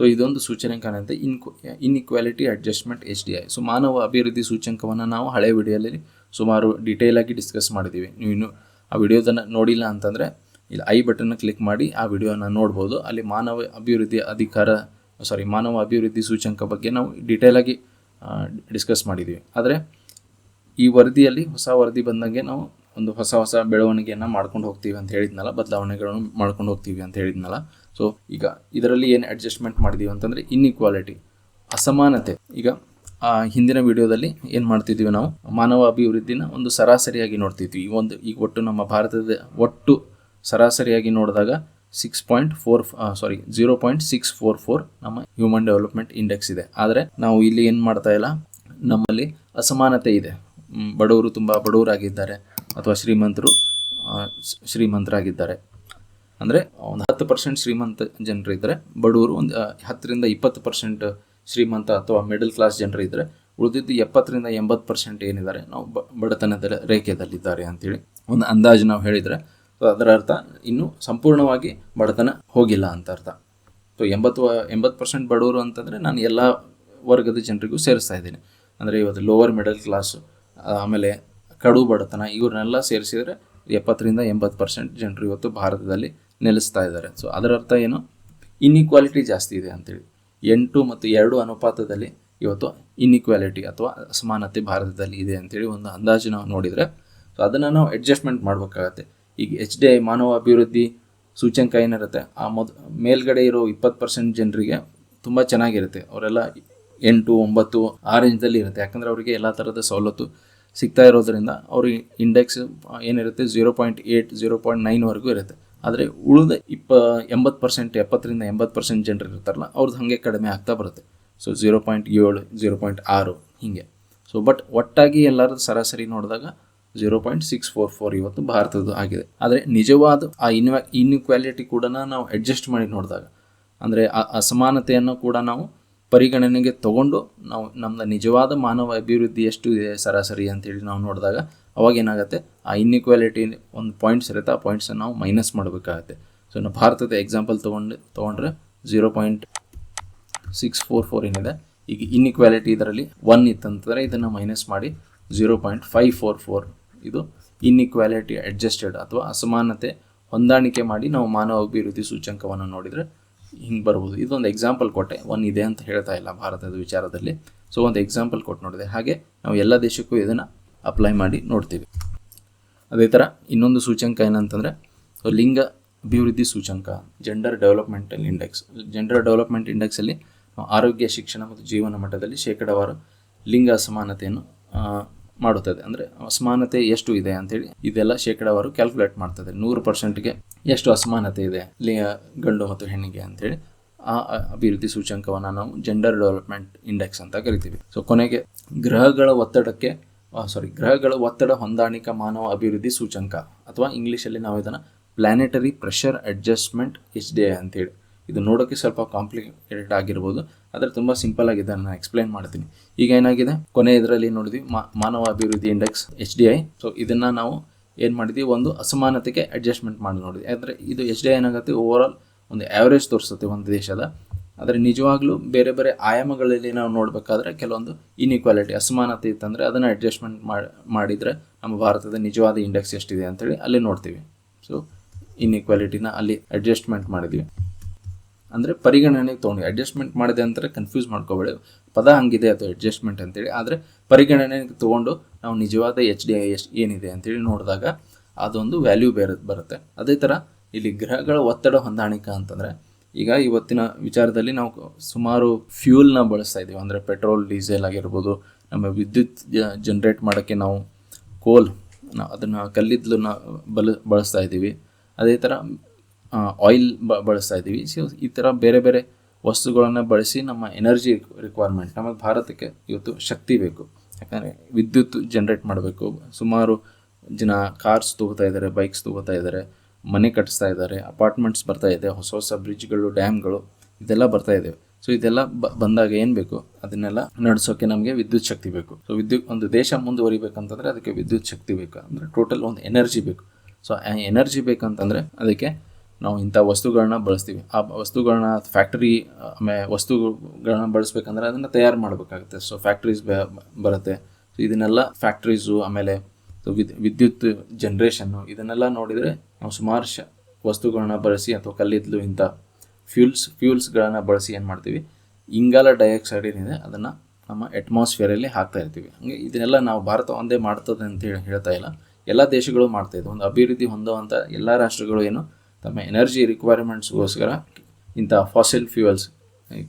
ಸೊ ಇದೊಂದು ಸೂಚನಾಂಕ ಅಂತ ಇನ್ಕ್ವ inequality adjustment H D I so ಮಾನವ ಅಭಿವೃದ್ಧಿ ಸೂಚ್ಯಂಕವನ್ನು ನಾವು ಹಳೆ ವಿಡಿಯೋದಲ್ಲಿ ಸುಮಾರು ಡೀಟೇಲಾಗಿ ಡಿಸ್ಕಸ್ ಮಾಡಿದ್ದೀವಿ ನೀವು ಇನ್ನು ಆ ವಿಡಿಯೋದನ್ನು ನೋಡಿಲ್ಲ ಅಂತಂದರೆ, ಇಲ್ಲಿ ಐ ಬಟನ್ನ ಕ್ಲಿಕ್ ಮಾಡಿ ಆ ವಿಡಿಯೋನ ನೋಡ್ಬೋದು. ಅಲ್ಲಿ ಮಾನವ ಅಭಿವೃದ್ಧಿ ಅಧಿಕಾರ ಸಾರಿ ಮಾನವ ಅಭಿವೃದ್ಧಿ ಸೂಚಂಕ ಬಗ್ಗೆ ನಾವು ಡೀಟೇಲಾಗಿ ಡಿಸ್ಕಸ್ ಮಾಡಿದ್ದೀವಿ ಆದರೆ, ಈ ವರದಿಯಲ್ಲಿ ಹೊಸ ವರದಿ ಬಂದಂಗೆ ನಾವು ಒಂದು ಹೊಸ ಹೊಸ ಬೆಳವಣಿಗೆಯನ್ನು ಮಾಡ್ಕೊಂಡು ಹೋಗ್ತೀವಿ ಅಂತ ಹೇಳಿದ್ನಲ್ಲ, ಬದಲಾವಣೆಗಳನ್ನು ಮಾಡ್ಕೊಂಡು ಹೋಗ್ತೀವಿ ಅಂತ ಹೇಳಿದ್ನಲ್ಲ ಸೊ ಈಗ ಇದರಲ್ಲಿ ಏನು ಅಡ್ಜಸ್ಟ್ಮೆಂಟ್ ಮಾಡಿದ್ದೀವಿ ಅಂತಂದರೆ ಇನ್ಇಕ್ವಾಲಿಟಿ ಅಸಮಾನತೆ. ಈಗ, ಆ, ಹಿಂದಿನ ವಿಡಿಯೋದಲ್ಲಿ ಏನು ಮಾಡ್ತಿದ್ವಿ ನಾವು? ಮಾನವ ಅಭಿವೃದ್ಧಿನ ಒಂದು ಸರಾಸರಿಯಾಗಿ ನೋಡ್ತಿದ್ವಿ. ಈ ಒಂದು, ಈಗ ಒಟ್ಟು ನಮ್ಮ ಭಾರತದ ಒಟ್ಟು ಸರಾಸರಿಯಾಗಿ ನೋಡಿದಾಗ six point four sorry zero point six four four ನಮ್ಮ ಹ್ಯೂಮನ್ ಡೆವಲಪ್ಮೆಂಟ್ ಇಂಡೆಕ್ಸ್ ಇದೆ. ಆದರೆ ನಾವು ಇಲ್ಲಿ ಏನು ಮಾಡ್ತಾ ಇಲ್ಲ? ನಮ್ಮಲ್ಲಿ ಅಸಮಾನತೆ ಇದೆ. ಬಡವರು ತುಂಬ ಬಡವರಾಗಿದ್ದಾರೆ. ಅಥವಾ ಶ್ರೀಮಂತರು ಶ್ರೀಮಂತರಾಗಿದ್ದಾರೆ. ಅಂದರೆ ಒಂದು ಹತ್ತು ಪರ್ಸೆಂಟ್ ಶ್ರೀಮಂತ ಜನರು ಬಡವರು ಒಂದು ಹತ್ತರಿಂದ ಇಪ್ಪತ್ತು ಪರ್ಸೆಂಟ್ ಶ್ರೀಮಂತ ಅಥವಾ ಮಿಡಲ್ ಕ್ಲಾಸ್ ಜನರು ಇದ್ದರೆ ಉಳಿದಿದ್ದು ಎಪ್ಪತ್ತರಿಂದ ಎಂಬತ್ತು ಪರ್ಸೆಂಟ್ ಏನಿದ್ದಾರೆ, ನಾವು ಬಡತನದ ರೇಖೆಯಲ್ಲಿದ್ದಾರೆ ಅಂತೇಳಿ ಒಂದು ಅಂದಾಜು ನಾವು ಹೇಳಿದರೆ, ಸೊ ಅದರ ಅರ್ಥ ಇನ್ನೂ ಸಂಪೂರ್ಣವಾಗಿ ಬಡತನ ಹೋಗಿಲ್ಲ ಅಂತ ಅರ್ಥ. ಸೊ ಎಂಬತ್ತು ಎಂಬತ್ತು ಪರ್ಸೆಂಟ್ ಬಡವರು ಅಂತಂದರೆ ನಾನು ಎಲ್ಲ ವರ್ಗದ ಜನರಿಗೂ ಸೇರಿಸ್ತಾ ಇದ್ದೀನಿ. ಅಂದರೆ ಇವತ್ತು ಲೋವರ್ ಮಿಡಲ್ ಕ್ಲಾಸು ಆಮೇಲೆ ಕಡು ಬಡತನ, ಇವ್ರನ್ನೆಲ್ಲ ಸೇರಿಸಿದರೆ ಎಪ್ಪತ್ತರಿಂದ ಎಂಬತ್ತು ಪರ್ಸೆಂಟ್ ಜನರು ಇವತ್ತು ಭಾರತದಲ್ಲಿ ನೆಲೆಸ್ತಾ ಇದ್ದಾರೆ. ಸೊ ಅದರ ಅರ್ಥ ಏನು? ಇನ್ಇಕ್ವಾಲಿಟಿ ಜಾಸ್ತಿ ಇದೆ ಅಂತೇಳಿ. ಎಂಟು ಮತ್ತು ಎರಡು ಅನುಪಾತದಲ್ಲಿ ಇವತ್ತು ಇನ್ಇಕ್ವಾಲಿಟಿ ಅಥವಾ ಅಸಮಾನತೆ ಭಾರತದಲ್ಲಿ ಇದೆ ಅಂತೇಳಿ ಒಂದು ಅಂದಾಜು ನಾವು ನೋಡಿದರೆ ಸೊ ಅದನ್ನು ನಾವು ಅಡ್ಜಸ್ಟ್ಮೆಂಟ್ ಮಾಡಬೇಕಾಗತ್ತೆ. ಈಗ ಎಚ್ ಡಿ ಐ ಮಾನವ ಅಭಿವೃದ್ಧಿ ಸೂಚ್ಯಂಕ ಏನಿರುತ್ತೆ, ಆ ಮೊದ್, ಮೇಲ್ಗಡೆ ಇರೋ ಇಪ್ಪತ್ತು ಪರ್ಸೆಂಟ್ ಜನರಿಗೆ ತುಂಬ ಚೆನ್ನಾಗಿರುತ್ತೆ. ಅವರೆಲ್ಲ ಎಂಟು, ಒಂಬತ್ತು, ಆ ರೇಂಜ್ದಲ್ಲಿ ಇರುತ್ತೆ. ಯಾಕಂದರೆ ಅವರಿಗೆ ಎಲ್ಲ ಥರದ ಸವಲತ್ತು ಸಿಗ್ತಾ ಇರೋದ್ರಿಂದ ಅವ್ರಿಗೆ ಇಂಡೆಕ್ಸ್ ಏನಿರುತ್ತೆ zero point eight zero point ನೈನ್ವರೆಗೂ ಇರುತ್ತೆ. ಆದರೆ ಉಳಿದ ಇಪ್ಪ, ಎಂಬತ್ತು ಪರ್ಸೆಂಟ್ ಎಪ್ಪತ್ತರಿಂದ ಎಂಬತ್ತು ಪರ್ಸೆಂಟ್ ಜನರು ಇರ್ತಾರಲ್ಲ ಅವ್ರದ್ದು ಹಾಗೆ ಕಡಿಮೆ ಆಗ್ತಾ ಬರುತ್ತೆ. ಸೊ ಝೀರೋ ಪಾಯಿಂಟ್ ಏಳು ಝೀರೋ ಪಾಯಿಂಟ್ ಆರು ಹೀಗೆ. ಸೊ ಬಟ್ ಒಟ್ಟಾಗಿ ಎಲ್ಲರ ಸರಾಸರಿ ನೋಡಿದಾಗ zero point six four four ಇವತ್ತು ಭಾರತದ್ದು ಆಗಿದೆ. ಆದರೆ ನಿಜವಾದ ಆ ಇನ್ವ್ಯಾ ಇನ್ಇಕ್ವಾಲಿಟಿ ಕೂಡ ನಾವು ಅಡ್ಜಸ್ಟ್ ಮಾಡಿ ನೋಡಿದಾಗ, ಅಂದರೆ ಆ ಅಸಮಾನತೆಯನ್ನು ಕೂಡ ನಾವು ಪರಿಗಣನೆಗೆ ತಗೊಂಡು ನಾವು ನಮ್ಮ ನಿಜವಾದ ಮಾನವ ಅಭಿವೃದ್ಧಿ ಎಷ್ಟು ಇದೆ ಸರಾಸರಿ ಅಂತೇಳಿ ನಾವು ನೋಡಿದಾಗ ಅವಾಗ ಏನಾಗುತ್ತೆ? ಆ ಇನ್ಇಕ್ವಾಲಿಟಿ ಒಂದು ಪಾಯಿಂಟ್ಸ್ ಇರುತ್ತೆ. ಆ ಪಾಯಿಂಟ್ಸನ್ನು ನಾವು ಮೈನಸ್ ಮಾಡಬೇಕಾಗತ್ತೆ. ಸೊ ನಾವು ಭಾರತದ ಎಕ್ಸಾಂಪಲ್ ತೊಗೊಂಡು, ತೊಗೊಂಡ್ರೆ zero point six four four ಏನಿದೆ? ಈಗ ಇನ್ಇಕ್ವಾಲಿಟಿ ಇದರಲ್ಲಿ ಒನ್ ಇತ್ತಂತಂದರೆ ಇದನ್ನು ಮೈನಸ್ ಮಾಡಿ zero point five four four ಇದು ಇನ್ಇಕ್ವಾಲಿಟಿ ಅಡ್ಜಸ್ಟೆಡ್ ಅಥವಾ ಅಸಮಾನತೆ ಹೊಂದಾಣಿಕೆ ಮಾಡಿ ನಾವು ಮಾನವ ಅಭಿವೃದ್ಧಿ ಸೂಚ್ಯಂಕವನ್ನು ನೋಡಿದರೆ ಹಿಂಗೆ ಬರ್ಬೋದು. ಇದೊಂದು ಎಕ್ಸಾಂಪಲ್ ಕೊಟ್ಟೆ. ಒನ್ ಇದೆ ಅಂತ ಹೇಳ್ತಾ ಇಲ್ಲ ಭಾರತದ ವಿಚಾರದಲ್ಲಿ. ಸೊ ಒಂದು ಎಕ್ಸಾಂಪಲ್ ಕೊಟ್ಟು ನೋಡಿದೆ. ಹಾಗೆ ನಾವು ಎಲ್ಲ ದೇಶಕ್ಕೂ ಇದನ್ನು ಅಪ್ಲೈ ಮಾಡಿ ನೋಡ್ತೀವಿ. ಅದೇ ಥರ ಇನ್ನೊಂದು ಸೂಚ್ಯಂಕ ಏನಂತಂದರೆ, ಲಿಂಗ ಅಭಿವೃದ್ಧಿ ಸೂಚ್ಯಂಕ gender developmental index gender development ಇಂಡೆಕ್ಸಲ್ಲಿ ಆರೋಗ್ಯ, ಶಿಕ್ಷಣ ಮತ್ತು ಜೀವನ ಮಟ್ಟದಲ್ಲಿ ಶೇಕಡಾವಾರು ಲಿಂಗ ಅಸಮಾನತೆಯನ್ನು ಮಾಡುತ್ತದೆ. ಅಂದರೆ ಅಸಮಾನತೆ ಎಷ್ಟು ಇದೆ ಅಂತೇಳಿ ಇದೆಲ್ಲ ಶೇಕಡಾವಾರು ಕ್ಯಾಲ್ಕುಲೇಟ್ ಮಾಡ್ತದೆ. ನೂರು ಪರ್ಸೆಂಟ್ಗೆ ಎಷ್ಟು ಅಸಮಾನತೆ ಇದೆ ಲಿಂಗ ಗಂಡು ಮತ್ತು ಹೆಣ್ಣಿಗೆ ಅಂತೇಳಿ ಆ ಅಭಿವೃದ್ಧಿ ಸೂಚ್ಯಂಕವನ್ನು ನಾವು ಜೆಂಡರ್ ಡೆವಲಪ್ಮೆಂಟ್ ಇಂಡೆಕ್ಸ್ ಅಂತ ಕರಿತೀವಿ. ಸೊ ಕೊನೆಗೆ ಗ್ರಹಗಳ ಒತ್ತಡಕ್ಕೆ ಸಾರಿ ಗ್ರಹಗಳ ಒತ್ತಡ, ಹೊಂದಾಣಿಕ ಮಾನವ ಅಭಿವೃದ್ಧಿ ಸೂಚಂಕ ಅಥವಾ ಇಂಗ್ಲೀಷಲ್ಲಿ ನಾವು ಇದನ್ನು planetary pressure adjustment H D I ಅಂತೇಳಿ. ಇದು ನೋಡೋಕ್ಕೆ ಸ್ವಲ್ಪ ಕಾಂಪ್ಲಿಕೇಟೆಡ್ ಆಗಿರ್ಬೋದು, ಆದರೆ ತುಂಬ ಸಿಂಪಲ್ ಆಗಿದೆ ನಾನು ಎಕ್ಸ್ಪ್ಲೈನ್ ಮಾಡ್ತೀನಿ. ಈಗ ಏನಾಗಿದೆ? ಕೊನೆ ಇದರಲ್ಲಿ ನೋಡಿದ್ವಿ ಮಾನವ ಅಭಿವೃದ್ಧಿ index H D I so ಇದನ್ನು ನಾವು ಏನು ಮಾಡಿದ್ವಿ? ಒಂದು ಅಸಮಾನತೆಗೆ ಅಡ್ಜಸ್ಟ್ಮೆಂಟ್ ಮಾಡಿ ನೋಡಿದ್ವಿ. ಆದರೆ ಇದು ಎಚ್ ಡಿ ಐ ಏನಾಗುತ್ತೆ? ಓವರಾಲ್ ಒಂದು ಆ್ಯಾವ್ರೇಜ್ ತೋರಿಸುತ್ತೆ ಒಂದು ದೇಶದ. ಆದರೆ ನಿಜವಾಗ್ಲೂ ಬೇರೆ ಬೇರೆ ಆಯಾಮಗಳಲ್ಲಿ ನಾವು ನೋಡಬೇಕಾದ್ರೆ ಕೆಲವೊಂದು ಇನ್ಇಕ್ವಾಲಿಟಿ ಅಸಮಾನತೆ ಇತ್ತಂದರೆ ಅದನ್ನು ಅಡ್ಜಸ್ಟ್ಮೆಂಟ್ ಮಾಡಿದರೆ ನಮ್ಮ ಭಾರತದ ನಿಜವಾದ ಇಂಡೆಕ್ಸ್ ಎಷ್ಟಿದೆ ಅಂತೇಳಿ ಅಲ್ಲಿ ನೋಡ್ತೀವಿ. ಸೊ ಇನ್ಇಕ್ವಾಲಿಟಿನ ಅಲ್ಲಿ ಅಡ್ಜಸ್ಟ್ಮೆಂಟ್ ಮಾಡಿದ್ವಿ. ಅಂದರೆ ಪರಿಗಣನೆಗೆ ತೊಗೊಂಡು ಅಡ್ಜಸ್ಟ್ಮೆಂಟ್ ಮಾಡಿದೆ ಅಂತಾರೆ ಕನ್ಫ್ಯೂಸ್ ಮಾಡ್ಕೋಬೇಡಿ. ಪದ ಹಂಗಿದೆ ಅಥವಾ ಅಡ್ಜಸ್ಟ್ಮೆಂಟ್ ಅಂತೇಳಿ. ಆದರೆ ಪರಿಗಣನೆಗೆ ತೊಗೊಂಡು ನಾವು ನಿಜವಾದ ಎಚ್ ಡಿ ಐ ಎಷ್ಟು ಏನಿದೆ ಅಂತೇಳಿ ನೋಡಿದಾಗ ಅದೊಂದು ವ್ಯಾಲ್ಯೂ ಬೇರೆ, ಬರುತ್ತೆ. ಅದೇ ಥರ ಇಲ್ಲಿ ಗ್ರಹಗಳ ಒತ್ತಡ ಹೊಂದಾಣಿಕೆ ಅಂತಂದರೆ ಈಗ ಇವತ್ತಿನ ವಿಚಾರದಲ್ಲಿ ನಾವು ಸುಮಾರು ಫ್ಯೂಲ್ನ ಬಳಸ್ತಾ ಇದ್ದೀವಿ. ಅಂದರೆ ಪೆಟ್ರೋಲ್, ಡೀಸೆಲ್ ಆಗಿರ್ಬೋದು, ನಮ್ಮ ವಿದ್ಯುತ್ ಜನ್ರೇಟ್ ಮಾಡೋಕ್ಕೆ ನಾವು ಕೋಲ್ ಅದನ್ನು ಕಲ್ಲಿದ್ದಲನ್ನ ಬಲ, ಬಳಸ್ತಾ ಇದ್ದೀವಿ. ಅದೇ ಥರ ಆಯಿಲ್ ಬ, ಬಳಸ್ತಾ ಇದ್ದೀವಿ. ಸೊ ಈ ಥರ ಬೇರೆ ಬೇರೆ ವಸ್ತುಗಳನ್ನು ಬಳಸಿ ನಮ್ಮ ಎನರ್ಜಿ ರಿಕ್ವೈರ್ಮೆಂಟ್ ನಮ್ಮ ಭಾರತಕ್ಕೆ ಇವತ್ತು ಶಕ್ತಿ ಬೇಕು. ಯಾಕಂದರೆ ವಿದ್ಯುತ್ ಜನ್ರೇಟ್ ಮಾಡಬೇಕು. ಸುಮಾರು ಜನ ಕಾರ್ಸ್ ತೊಗೋತಾ ಇದ್ದಾರೆ ಬೈಕ್ಸ್ ತೊಗೋತಾ ಇದ್ದಾರೆ. ಮನೆ ಕಟ್ಟಿಸ್ತಾ ಇದ್ದಾರೆ ಅಪಾರ್ಟ್ಮೆಂಟ್ಸ್ ಬರ್ತಾ ಇದೆ, ಹೊಸ ಹೊಸ ಬ್ರಿಡ್ಜ್ಗಳು ಡ್ಯಾಮ್ಗಳು ಇದೆಲ್ಲ ಬರ್ತಾ ಇದೆ. ಸೊ ಇದೆಲ್ಲ ಬಂದಾಗ ಏನು ಬೇಕು? ಅದನ್ನೆಲ್ಲ ನಡೆಸೋಕೆ ನಮಗೆ ವಿದ್ಯುತ್ ಶಕ್ತಿ ಬೇಕು. ಸೊ ವಿದ್ಯುತ್, ಒಂದು ದೇಶ ಮುಂದುವರಿಬೇಕಂತಂದರೆ ಅದಕ್ಕೆ ವಿದ್ಯುತ್ ಶಕ್ತಿ ಬೇಕು. ಅಂದರೆ ಟೋಟಲ್ ಒಂದು ಎನರ್ಜಿ ಬೇಕು. ಸೊ ಆ ಎನರ್ಜಿ ಬೇಕಂತಂದರೆ ಅದಕ್ಕೆ ನಾವು ಇಂಥ ವಸ್ತುಗಳನ್ನ ಬಳಸ್ತೀವಿ. ಆ ವಸ್ತುಗಳನ್ನ ಫ್ಯಾಕ್ಟ್ರಿ ಆಮೇಲೆ ವಸ್ತುಗಳನ್ನ ಬಳಸ್ಬೇಕಂದ್ರೆ ಅದನ್ನು ತಯಾರು ಮಾಡಬೇಕಾಗುತ್ತೆ. ಸೊ ಫ್ಯಾಕ್ಟ್ರೀಸ್ ಬರುತ್ತೆ. ಸೊ ಇದನ್ನೆಲ್ಲ ಫ್ಯಾಕ್ಟ್ರೀಸು ಆಮೇಲೆ ಸೊ ವಿದ್, ವಿದ್ಯುತ್ ಜನ್ರೇಷನ್ನು ಇದನ್ನೆಲ್ಲ ನೋಡಿದರೆ ನಾವು ಸುಮಾರು ಶ, ವಸ್ತುಗಳನ್ನ ಬಳಸಿ ಅಥವಾ ಕಲ್ಲಿದ್ದಲು ಇಂಥ ಫ್ಯೂಲ್ಸ್ ಫ್ಯೂಲ್ಸ್ಗಳನ್ನು ಬಳಸಿ ಏನು ಮಾಡ್ತೀವಿ? ಇಂಗಾಲ ಡೈಆಕ್ಸೈಡ್ ಏನಿದೆ, ಅದನ್ನು ನಮ್ಮ ಅಟ್ಮಾಸ್ಫಿಯರಲ್ಲಿ ಹಾಕ್ತಾ ಇರ್ತೀವಿ. ಹಂಗೆ ಇದನ್ನೆಲ್ಲ ನಾವು ಭಾರತ ಒಂದೇ ಮಾಡ್ತದೆ ಅಂತ ಹೇಳಿ ಹೇಳ್ತಾ ಇಲ್ಲ. ಎಲ್ಲ ದೇಶಗಳು ಮಾಡ್ತಾ ಇದ್ದವು ಒಂದು ಅಭಿವೃದ್ಧಿ ಹೊಂದುವಂಥ ಎಲ್ಲ ರಾಷ್ಟ್ರಗಳು ಏನು? ತಮ್ಮ ಎನರ್ಜಿ ರಿಕ್ವೈರ್ಮೆಂಟ್ಸ್ಗೋಸ್ಕರ ಇಂಥ ಫಾಸಿಲ್ ಫ್ಯೂಯಲ್ಸ್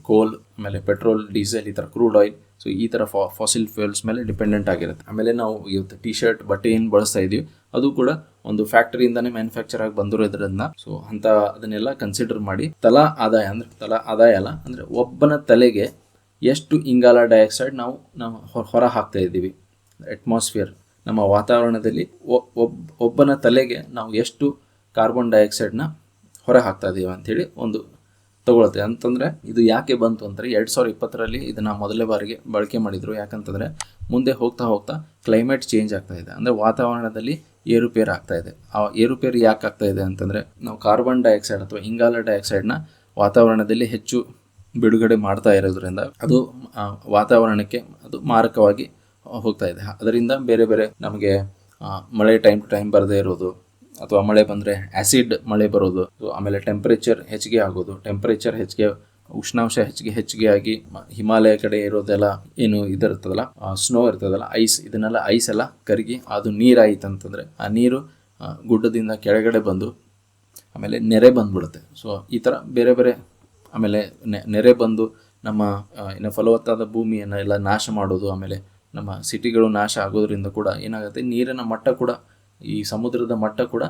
ಕೋಲ್ ಆಮೇಲೆ ಪೆಟ್ರೋಲ್ ಡೀಸೆಲ್ ಈ ಥರ ಕ್ರೂಡ್ ಆಯಿಲ್ ಸೊ ಈ ಥರ ಫಾಸಿಲ್ ಫ್ಯೂಯಲ್ಸ್ ಮೇಲೆ ಡಿಪೆಂಡೆಂಟ್ ಆಗಿರುತ್ತೆ. ಆಮೇಲೆ ನಾವು ಇವತ್ತು ಟಿ ಶರ್ಟ್ ಬಟ್ಟೆ ಏನು ಬಳಸ್ತಾ ಇದೀವಿ, ಅದು ಕೂಡ ಒಂದು ಫ್ಯಾಕ್ಟರಿಯಿಂದನೇ ಮ್ಯಾನುಫ್ಯಾಕ್ಚರ್ ಆಗಿ ಬಂದಿರೋದ್ರಿಂದ ಸೊ ಅಂತ ಅದನ್ನೆಲ್ಲ ಕನ್ಸಿಡರ್ ಮಾಡಿ, ತಲಾ ಆದಾಯ ಅಂದರೆ, ತಲಾ ಆದಾಯ ಅಲ್ಲ, ಅಂದರೆ ಒಬ್ಬನ ತಲೆಗೆ ಎಷ್ಟು ಇಂಗಾಲ ಡೈಆಕ್ಸೈಡ್ ನಾವು ನಾವು ಹೊರ ಹಾಕ್ತಾ ಇದ್ದೀವಿ ಅಟ್ಮಾಸ್ಫಿಯರ್ ನಮ್ಮ ವಾತಾವರಣದಲ್ಲಿ ಒ- ಒಬ್, ಒಬ್ಬನ ತಲೆಗೆ ನಾವು ಎಷ್ಟು ಕಾರ್ಬನ್ ಡೈಆಕ್ಸೈಡ್ನ ಹೊರ ಹಾಕ್ತಾ ಇದ್ದೀವಿ ಅಂಥೇಳಿ ಒಂದು ತಗೊಳುತ್ತೆ ಅಂತಂದರೆ ಇದು ಯಾಕೆ ಬಂತು ಅಂದರೆ ಎರಡು ಸಾವಿರದ ಇಪ್ಪತ್ತರಲ್ಲಿ ಇದನ್ನು ಮೊದಲನೇ ಬಾರಿಗೆ ಬಳಕೆ ಮಾಡಿದರು. ಯಾಕಂತಂದರೆ ಮುಂದೆ ಹೋಗ್ತಾ ಹೋಗ್ತಾ ಕ್ಲೈಮೇಟ್ ಚೇಂಜ್ ಆಗ್ತಾ ಇದೆ. ಅಂದರೆ ವಾತಾವರಣದಲ್ಲಿ ಏರುಪೇರು ಆಗ್ತಾ ಇದೆ. ಆ ಏರುಪೇರು ಯಾಕೆ ಆಗ್ತಾ ಇದೆ ಅಂತಂದರೆ ನಾವು ಕಾರ್ಬನ್ ಡೈಆಕ್ಸೈಡ್ ಅಥವಾ ಇಂಗಾಲ ಡೈಆಕ್ಸೈಡ್ನ ವಾತಾವರಣದಲ್ಲಿ ಹೆಚ್ಚು ಬಿಡುಗಡೆ ಮಾಡ್ತಾ ಇರೋದ್ರಿಂದ ಅದು ವಾತಾವರಣಕ್ಕೆ ಅದು ಮಾರಕವಾಗಿ ಹೋಗ್ತಾ ಇದೆ. ಅದರಿಂದ ಬೇರೆ ಬೇರೆ ನಮಗೆ ಮಳೆ ಟೈಮ್ ಟು ಟೈಮ್ ಬರದೇ ಇರೋದು ಅಥವಾ ಮಳೆ ಬಂದರೆ ಆ್ಯಸಿಡ್ ಮಳೆ ಬರೋದು ಆಮೇಲೆ ಟೆಂಪ್ರೇಚರ್ ಹೆಚ್ಚಿಗೆ ಆಗೋದು. ಟೆಂಪ್ರೇಚರ್ ಹೆಚ್ಚಿಗೆ, ಉಷ್ಣಾಂಶ ಹೆಚ್ಚಿಗೆ ಹೆಚ್ಚಿಗೆ ಆಗಿ ಹಿಮಾಲಯ ಕಡೆ ಇರೋದೆಲ್ಲ ಏನು ಇದಿರ್ತದಲ್ಲ ಸ್ನೋ ಇರ್ತದಲ್ಲ ಐಸ್ ಇದನ್ನೆಲ್ಲ ಐಸ್ ಎಲ್ಲ ಕರಗಿ ಅದು ನೀರಾಯಿತು ಅಂತಂದರೆ ಆ ನೀರು ಗುಡ್ಡದಿಂದ ಕೆಳಗಡೆ ಬಂದು ಆಮೇಲೆ ನೆರೆ ಬಂದ್ಬಿಡುತ್ತೆ. ಸೊ ಈ ಥರ ಬೇರೆ ಬೇರೆ ಆಮೇಲೆ ನೆರೆ ಬಂದು ನಮ್ಮ ಏನು ಫಲವತ್ತಾದ ಭೂಮಿಯನ್ನು ಎಲ್ಲ ನಾಶ ಮಾಡೋದು, ಆಮೇಲೆ ನಮ್ಮ ಸಿಟಿಗಳು ನಾಶ ಆಗೋದ್ರಿಂದ ಕೂಡ ಏನಾಗುತ್ತೆ, ನೀರಿನ ಮಟ್ಟ ಕೂಡ ಈ ಸಮುದ್ರದ ಮಟ್ಟ ಕೂಡ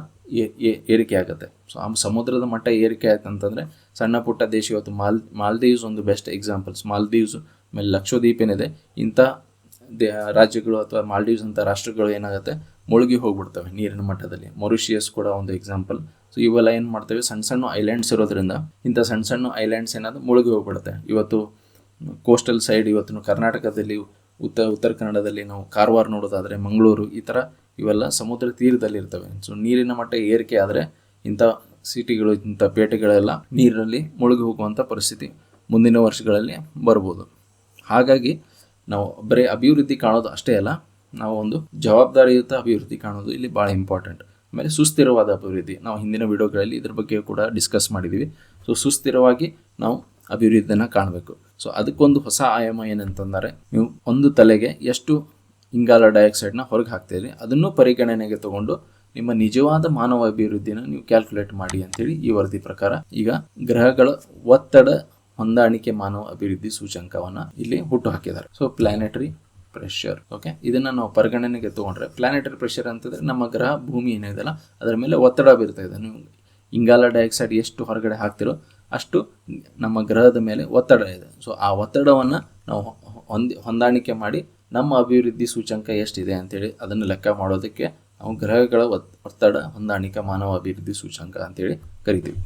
ಏರಿಕೆ ಆಗುತ್ತೆ. ಸೊ ಆ ಸಮುದ್ರದ ಮಟ್ಟ ಏರಿಕೆ ಆಯ್ತು ಅಂತಂದರೆ ಸಣ್ಣ ಪುಟ್ಟ ದೇಶ ಇವತ್ತು ಮಾಲ್, ಮಾಲ್ದೀವ್ಸ್ ಒಂದು ಬೆಸ್ಟ್ ಎಕ್ಸಾಂಪಲ್ಸ್ ಮಾಲ್ದೀವ್ಸ್ ಆಮೇಲೆ ಲಕ್ಷದ್ವೀಪ್ ಏನಿದೆ, ಇಂಥ ದೇ, ರಾಜ್ಯಗಳು ಅಥವಾ ಮಾಲ್ಡೀವ್ಸ್ ಅಂತ ರಾಷ್ಟ್ರಗಳು ಏನಾಗುತ್ತೆ, ಮುಳುಗಿ ಹೋಗ್ಬಿಡ್ತವೆ ನೀರಿನ ಮಟ್ಟದಲ್ಲಿ. ಮೊರಿಷಿಯಸ್ ಕೂಡ ಒಂದು ಎಕ್ಸಾಂಪಲ್ ಸೊ ಇವೆಲ್ಲ ಏನು ಮಾಡ್ತವೆ, ಸಣ್ಣ ಸಣ್ಣ ಐಲ್ಯಾಂಡ್ಸ್ ಇರೋದ್ರಿಂದ ಇಂಥ ಸಣ್ಣ ಸಣ್ಣ ಐಲ್ಯಾಂಡ್ಸ್ ಏನಾದ್ರು ಮುಳುಗಿ ಹೋಗ್ಬಿಡುತ್ತೆ. ಇವತ್ತು ಕೋಸ್ಟಲ್ ಸೈಡ್ ಇವತ್ತು ಕರ್ನಾಟಕದಲ್ಲಿ ಉತ್ತರ ಉತ್ತರ ಕನ್ನಡದಲ್ಲಿ ನಾವು ಕಾರವಾರ ನೋಡೋದಾದರೆ ಮಂಗಳೂರು, ಈ ಥರ ಇವೆಲ್ಲ ಸಮುದ್ರ ತೀರದಲ್ಲಿ ಇರ್ತವೆ. ಸೊ ನೀರಿನ ಮಟ್ಟ ಏರಿಕೆ ಆದರೆ ಇಂಥ ಸಿಟಿಗಳು, ಇಂಥ ಪೇಟೆಗಳೆಲ್ಲ ನೀರಿನಲ್ಲಿ ಮುಳುಗಿ ಹೋಗುವಂಥ ಪರಿಸ್ಥಿತಿ ಮುಂದಿನ ವರ್ಷಗಳಲ್ಲಿ ಬರ್ಬೋದು. ಹಾಗಾಗಿ ನಾವು ಬರೀ ಅಭಿವೃದ್ಧಿ ಕಾಣೋದು ಅಷ್ಟೇ ಅಲ್ಲ, ನಾವು ಒಂದು ಜವಾಬ್ದಾರಿಯುತ ಅಭಿವೃದ್ಧಿ ಕಾಣೋದು ಇಲ್ಲಿ ಭಾಳ ಇಂಪಾರ್ಟೆಂಟ್ ಆಮೇಲೆ ಸುಸ್ಥಿರವಾದ ಅಭಿವೃದ್ಧಿ, ನಾವು ಹಿಂದಿನ ವಿಡಿಯೋಗಳಲ್ಲಿ ಇದ್ರ ಬಗ್ಗೆ ಕೂಡ ಡಿಸ್ಕಸ್ ಮಾಡಿದ್ದೀವಿ ಸೊ ಸುಸ್ಥಿರವಾಗಿ ನಾವು ಅಭಿವೃದ್ಧಿಯನ್ನು ಕಾಣಬೇಕು. ಸೊ ಅದಕ್ಕೊಂದು ಹೊಸ ಆಯಾಮ ಏನಂತಂದರೆ, ನೀವು ಒಂದು ತಲೆಗೆ ಎಷ್ಟು ಇಂಗಾಲ ಡೈಆಕ್ಸೈಡ್ನ ಹೊರಗೆ ಹಾಕ್ತೀರಿ, ಅದನ್ನು ಪರಿಗಣನೆಗೆ ತಗೊಂಡು ನಿಮ್ಮ ನಿಜವಾದ ಮಾನವ ಅಭಿವೃದ್ಧಿನ ನೀವು ಕ್ಯಾಲ್ಕುಲೇಟ್ ಮಾಡಿ ಅಂತೇಳಿ ಈ ವರದಿ ಪ್ರಕಾರ ಈಗ ಗ್ರಹಗಳ ಒತ್ತಡ ಹೊಂದಾಣಿಕೆ ಮಾನವ ಅಭಿವೃದ್ಧಿ ಸೂಚಂಕವನ್ನು ಇಲ್ಲಿ ಹುಟ್ಟು ಹಾಕಿದ್ದಾರೆ. ಸೊ ಪ್ಲಾನೆಟರಿ ಪ್ರೆಷರ್ ಓಕೆ ಇದನ್ನ ನಾವು ಪರಿಗಣನೆಗೆ ತಗೊಂಡ್ರೆ ಪ್ಲಾನೆಟರಿ ಪ್ರೆಷರ್ ಅಂತಂದ್ರೆ ನಮ್ಮ ಗ್ರಹ ಭೂಮಿ ಏನಿದೆಯಲ್ಲ, ಅದರ ಮೇಲೆ ಒತ್ತಡ ಬೀರ್ತಾ ಇದೆ. ನೀವು ಇಂಗಾಲ ಡೈಆಕ್ಸೈಡ್ ಎಷ್ಟು ಹೊರಗಡೆ ಹಾಕ್ತಿರೋ ಅಷ್ಟು ನಮ್ಮ ಗ್ರಹದ ಮೇಲೆ ಒತ್ತಡ ಇದೆ. ಸೊ ಆ ಒತ್ತಡವನ್ನು ನಾವು ಹೊಂದಿ, ಹೊಂದಾಣಿಕೆ ಮಾಡಿ ನಮ್ಮ ಅಭಿವೃದ್ಧಿ ಸೂಚಂಕ ಎಷ್ಟಿದೆ ಅಂತೇಳಿ ಅದನ್ನು ಲೆಕ್ಕ ಮಾಡೋದಕ್ಕೆ ನಾವು ಗ್ರಹಗಳ ಒತ್- ಒತ್ತಡ, ಹೊಂದಾಣಿಕೆ, ಮಾನವ ಅಭಿವೃದ್ಧಿ ಸೂಚಂಕ ಅಂತೇಳಿ ಕರಿತೀವಿ.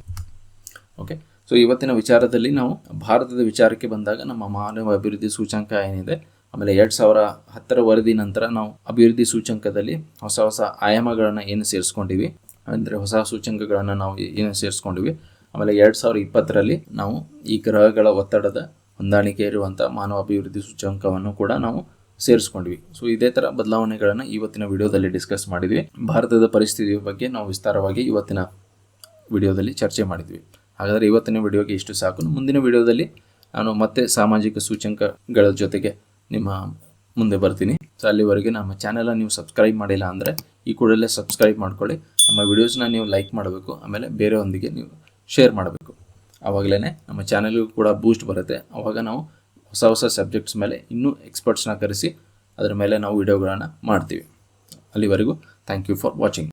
ಓಕೆ ಸೊ ಇವತ್ತಿನ ವಿಚಾರದಲ್ಲಿ ನಾವು ಭಾರತದ ವಿಚಾರಕ್ಕೆ ಬಂದಾಗ ನಮ್ಮ ಮಾನವ ಅಭಿವೃದ್ಧಿ ಸೂಚಂಕ ಏನಿದೆ, ಆಮೇಲೆ ಎರಡು ಸಾವಿರ ಹತ್ತರ ವರದಿ ನಂತರ ನಾವು ಅಭಿವೃದ್ಧಿ ಸೂಚಂಕದಲ್ಲಿ ಹೊಸ ಹೊಸ ಆಯಾಮಗಳನ್ನು ಏನು ಸೇರಿಸ್ಕೊಂಡಿವಿ, ಅಂದರೆ ಹೊಸ ಸೂಚಂಕಗಳನ್ನು ನಾವು ಏನು ಸೇರಿಸ್ಕೊಂಡಿವಿ ಆಮೇಲೆ ಎರಡು ಸಾವಿರ ಇಪ್ಪತ್ತರಲ್ಲಿ ನಾವು ಈ ಗ್ರಹಗಳ ಒತ್ತಡದ ಹೊಂದಾಣಿಕೆ ಇರುವಂಥ ಮಾನವ ಅಭಿವೃದ್ಧಿ ಸೂಚ್ಯಾಂಕವನ್ನು ಕೂಡ ನಾವು ಸೇರಿಸ್ಕೊಂಡ್ವಿ. ಸೊ ಇದೇ ಥರ ಬದಲಾವಣೆಗಳನ್ನು ಇವತ್ತಿನ ವಿಡಿಯೋದಲ್ಲಿ ಡಿಸ್ಕಸ್ ಮಾಡಿದ್ವಿ. ಭಾರತದ ಪರಿಸ್ಥಿತಿಯ ಬಗ್ಗೆ ನಾವು ವಿಸ್ತಾರವಾಗಿ ಇವತ್ತಿನ ವಿಡಿಯೋದಲ್ಲಿ ಚರ್ಚೆ ಮಾಡಿದ್ವಿ. ಹಾಗಾದರೆ ಇವತ್ತಿನ ವಿಡಿಯೋಗೆ ಇಷ್ಟು ಸಾಕು. ಮುಂದಿನ ವಿಡಿಯೋದಲ್ಲಿ ನಾನು ಮತ್ತೆ ಸಾಮಾಜಿಕ ಸೂಚ್ಯಾಂಕಗಳ ಜೊತೆಗೆ ನಿಮ್ಮ ಮುಂದೆ ಬರ್ತೀನಿ. ಸೊ ಅಲ್ಲಿವರೆಗೆ ನಮ್ಮ ಚಾನೆಲ್ ನೀವು ಸಬ್ಸ್ಕ್ರೈಬ್ ಮಾಡಿಲ್ಲ ಅಂದರೆ ಈ ಕೂಡಲೇ ಸಬ್ಸ್ಕ್ರೈಬ್ ಮಾಡ್ಕೊಳ್ಳಿ. ನಮ್ಮ ವಿಡಿಯೋಸ್ನ ನೀವು ಲೈಕ್ ಮಾಡಬೇಕು. ಆಮೇಲೆ ಬೇರೆಯೊಂದಿಗೆ ನೀವು ಶೇರ್ ಮಾಡಬೇಕು. ಆವಾಗಲೇ ನಮ್ಮ ಚಾನಲ್ಗೂ ಕೂಡ ಬೂಸ್ಟ್ ಬರುತ್ತೆ. ಆವಾಗ ನಾವು ಹೊಸ ಹೊಸ ಸಬ್ಜೆಕ್ಟ್ಸ್ ಮೇಲೆ ಇನ್ನೂ ಎಕ್ಸ್ಪರ್ಟ್ಸ್ನ ಕರೆಸಿ, ಅದರ ಮೇಲೆ ನಾವು ವಿಡಿಯೋಗಳನ್ನು ಮಾಡ್ತೀವಿ. ಅಲ್ಲಿವರೆಗೂ ಥ್ಯಾಂಕ್ ಯು ಫಾರ್ ವಾಚಿಂಗ್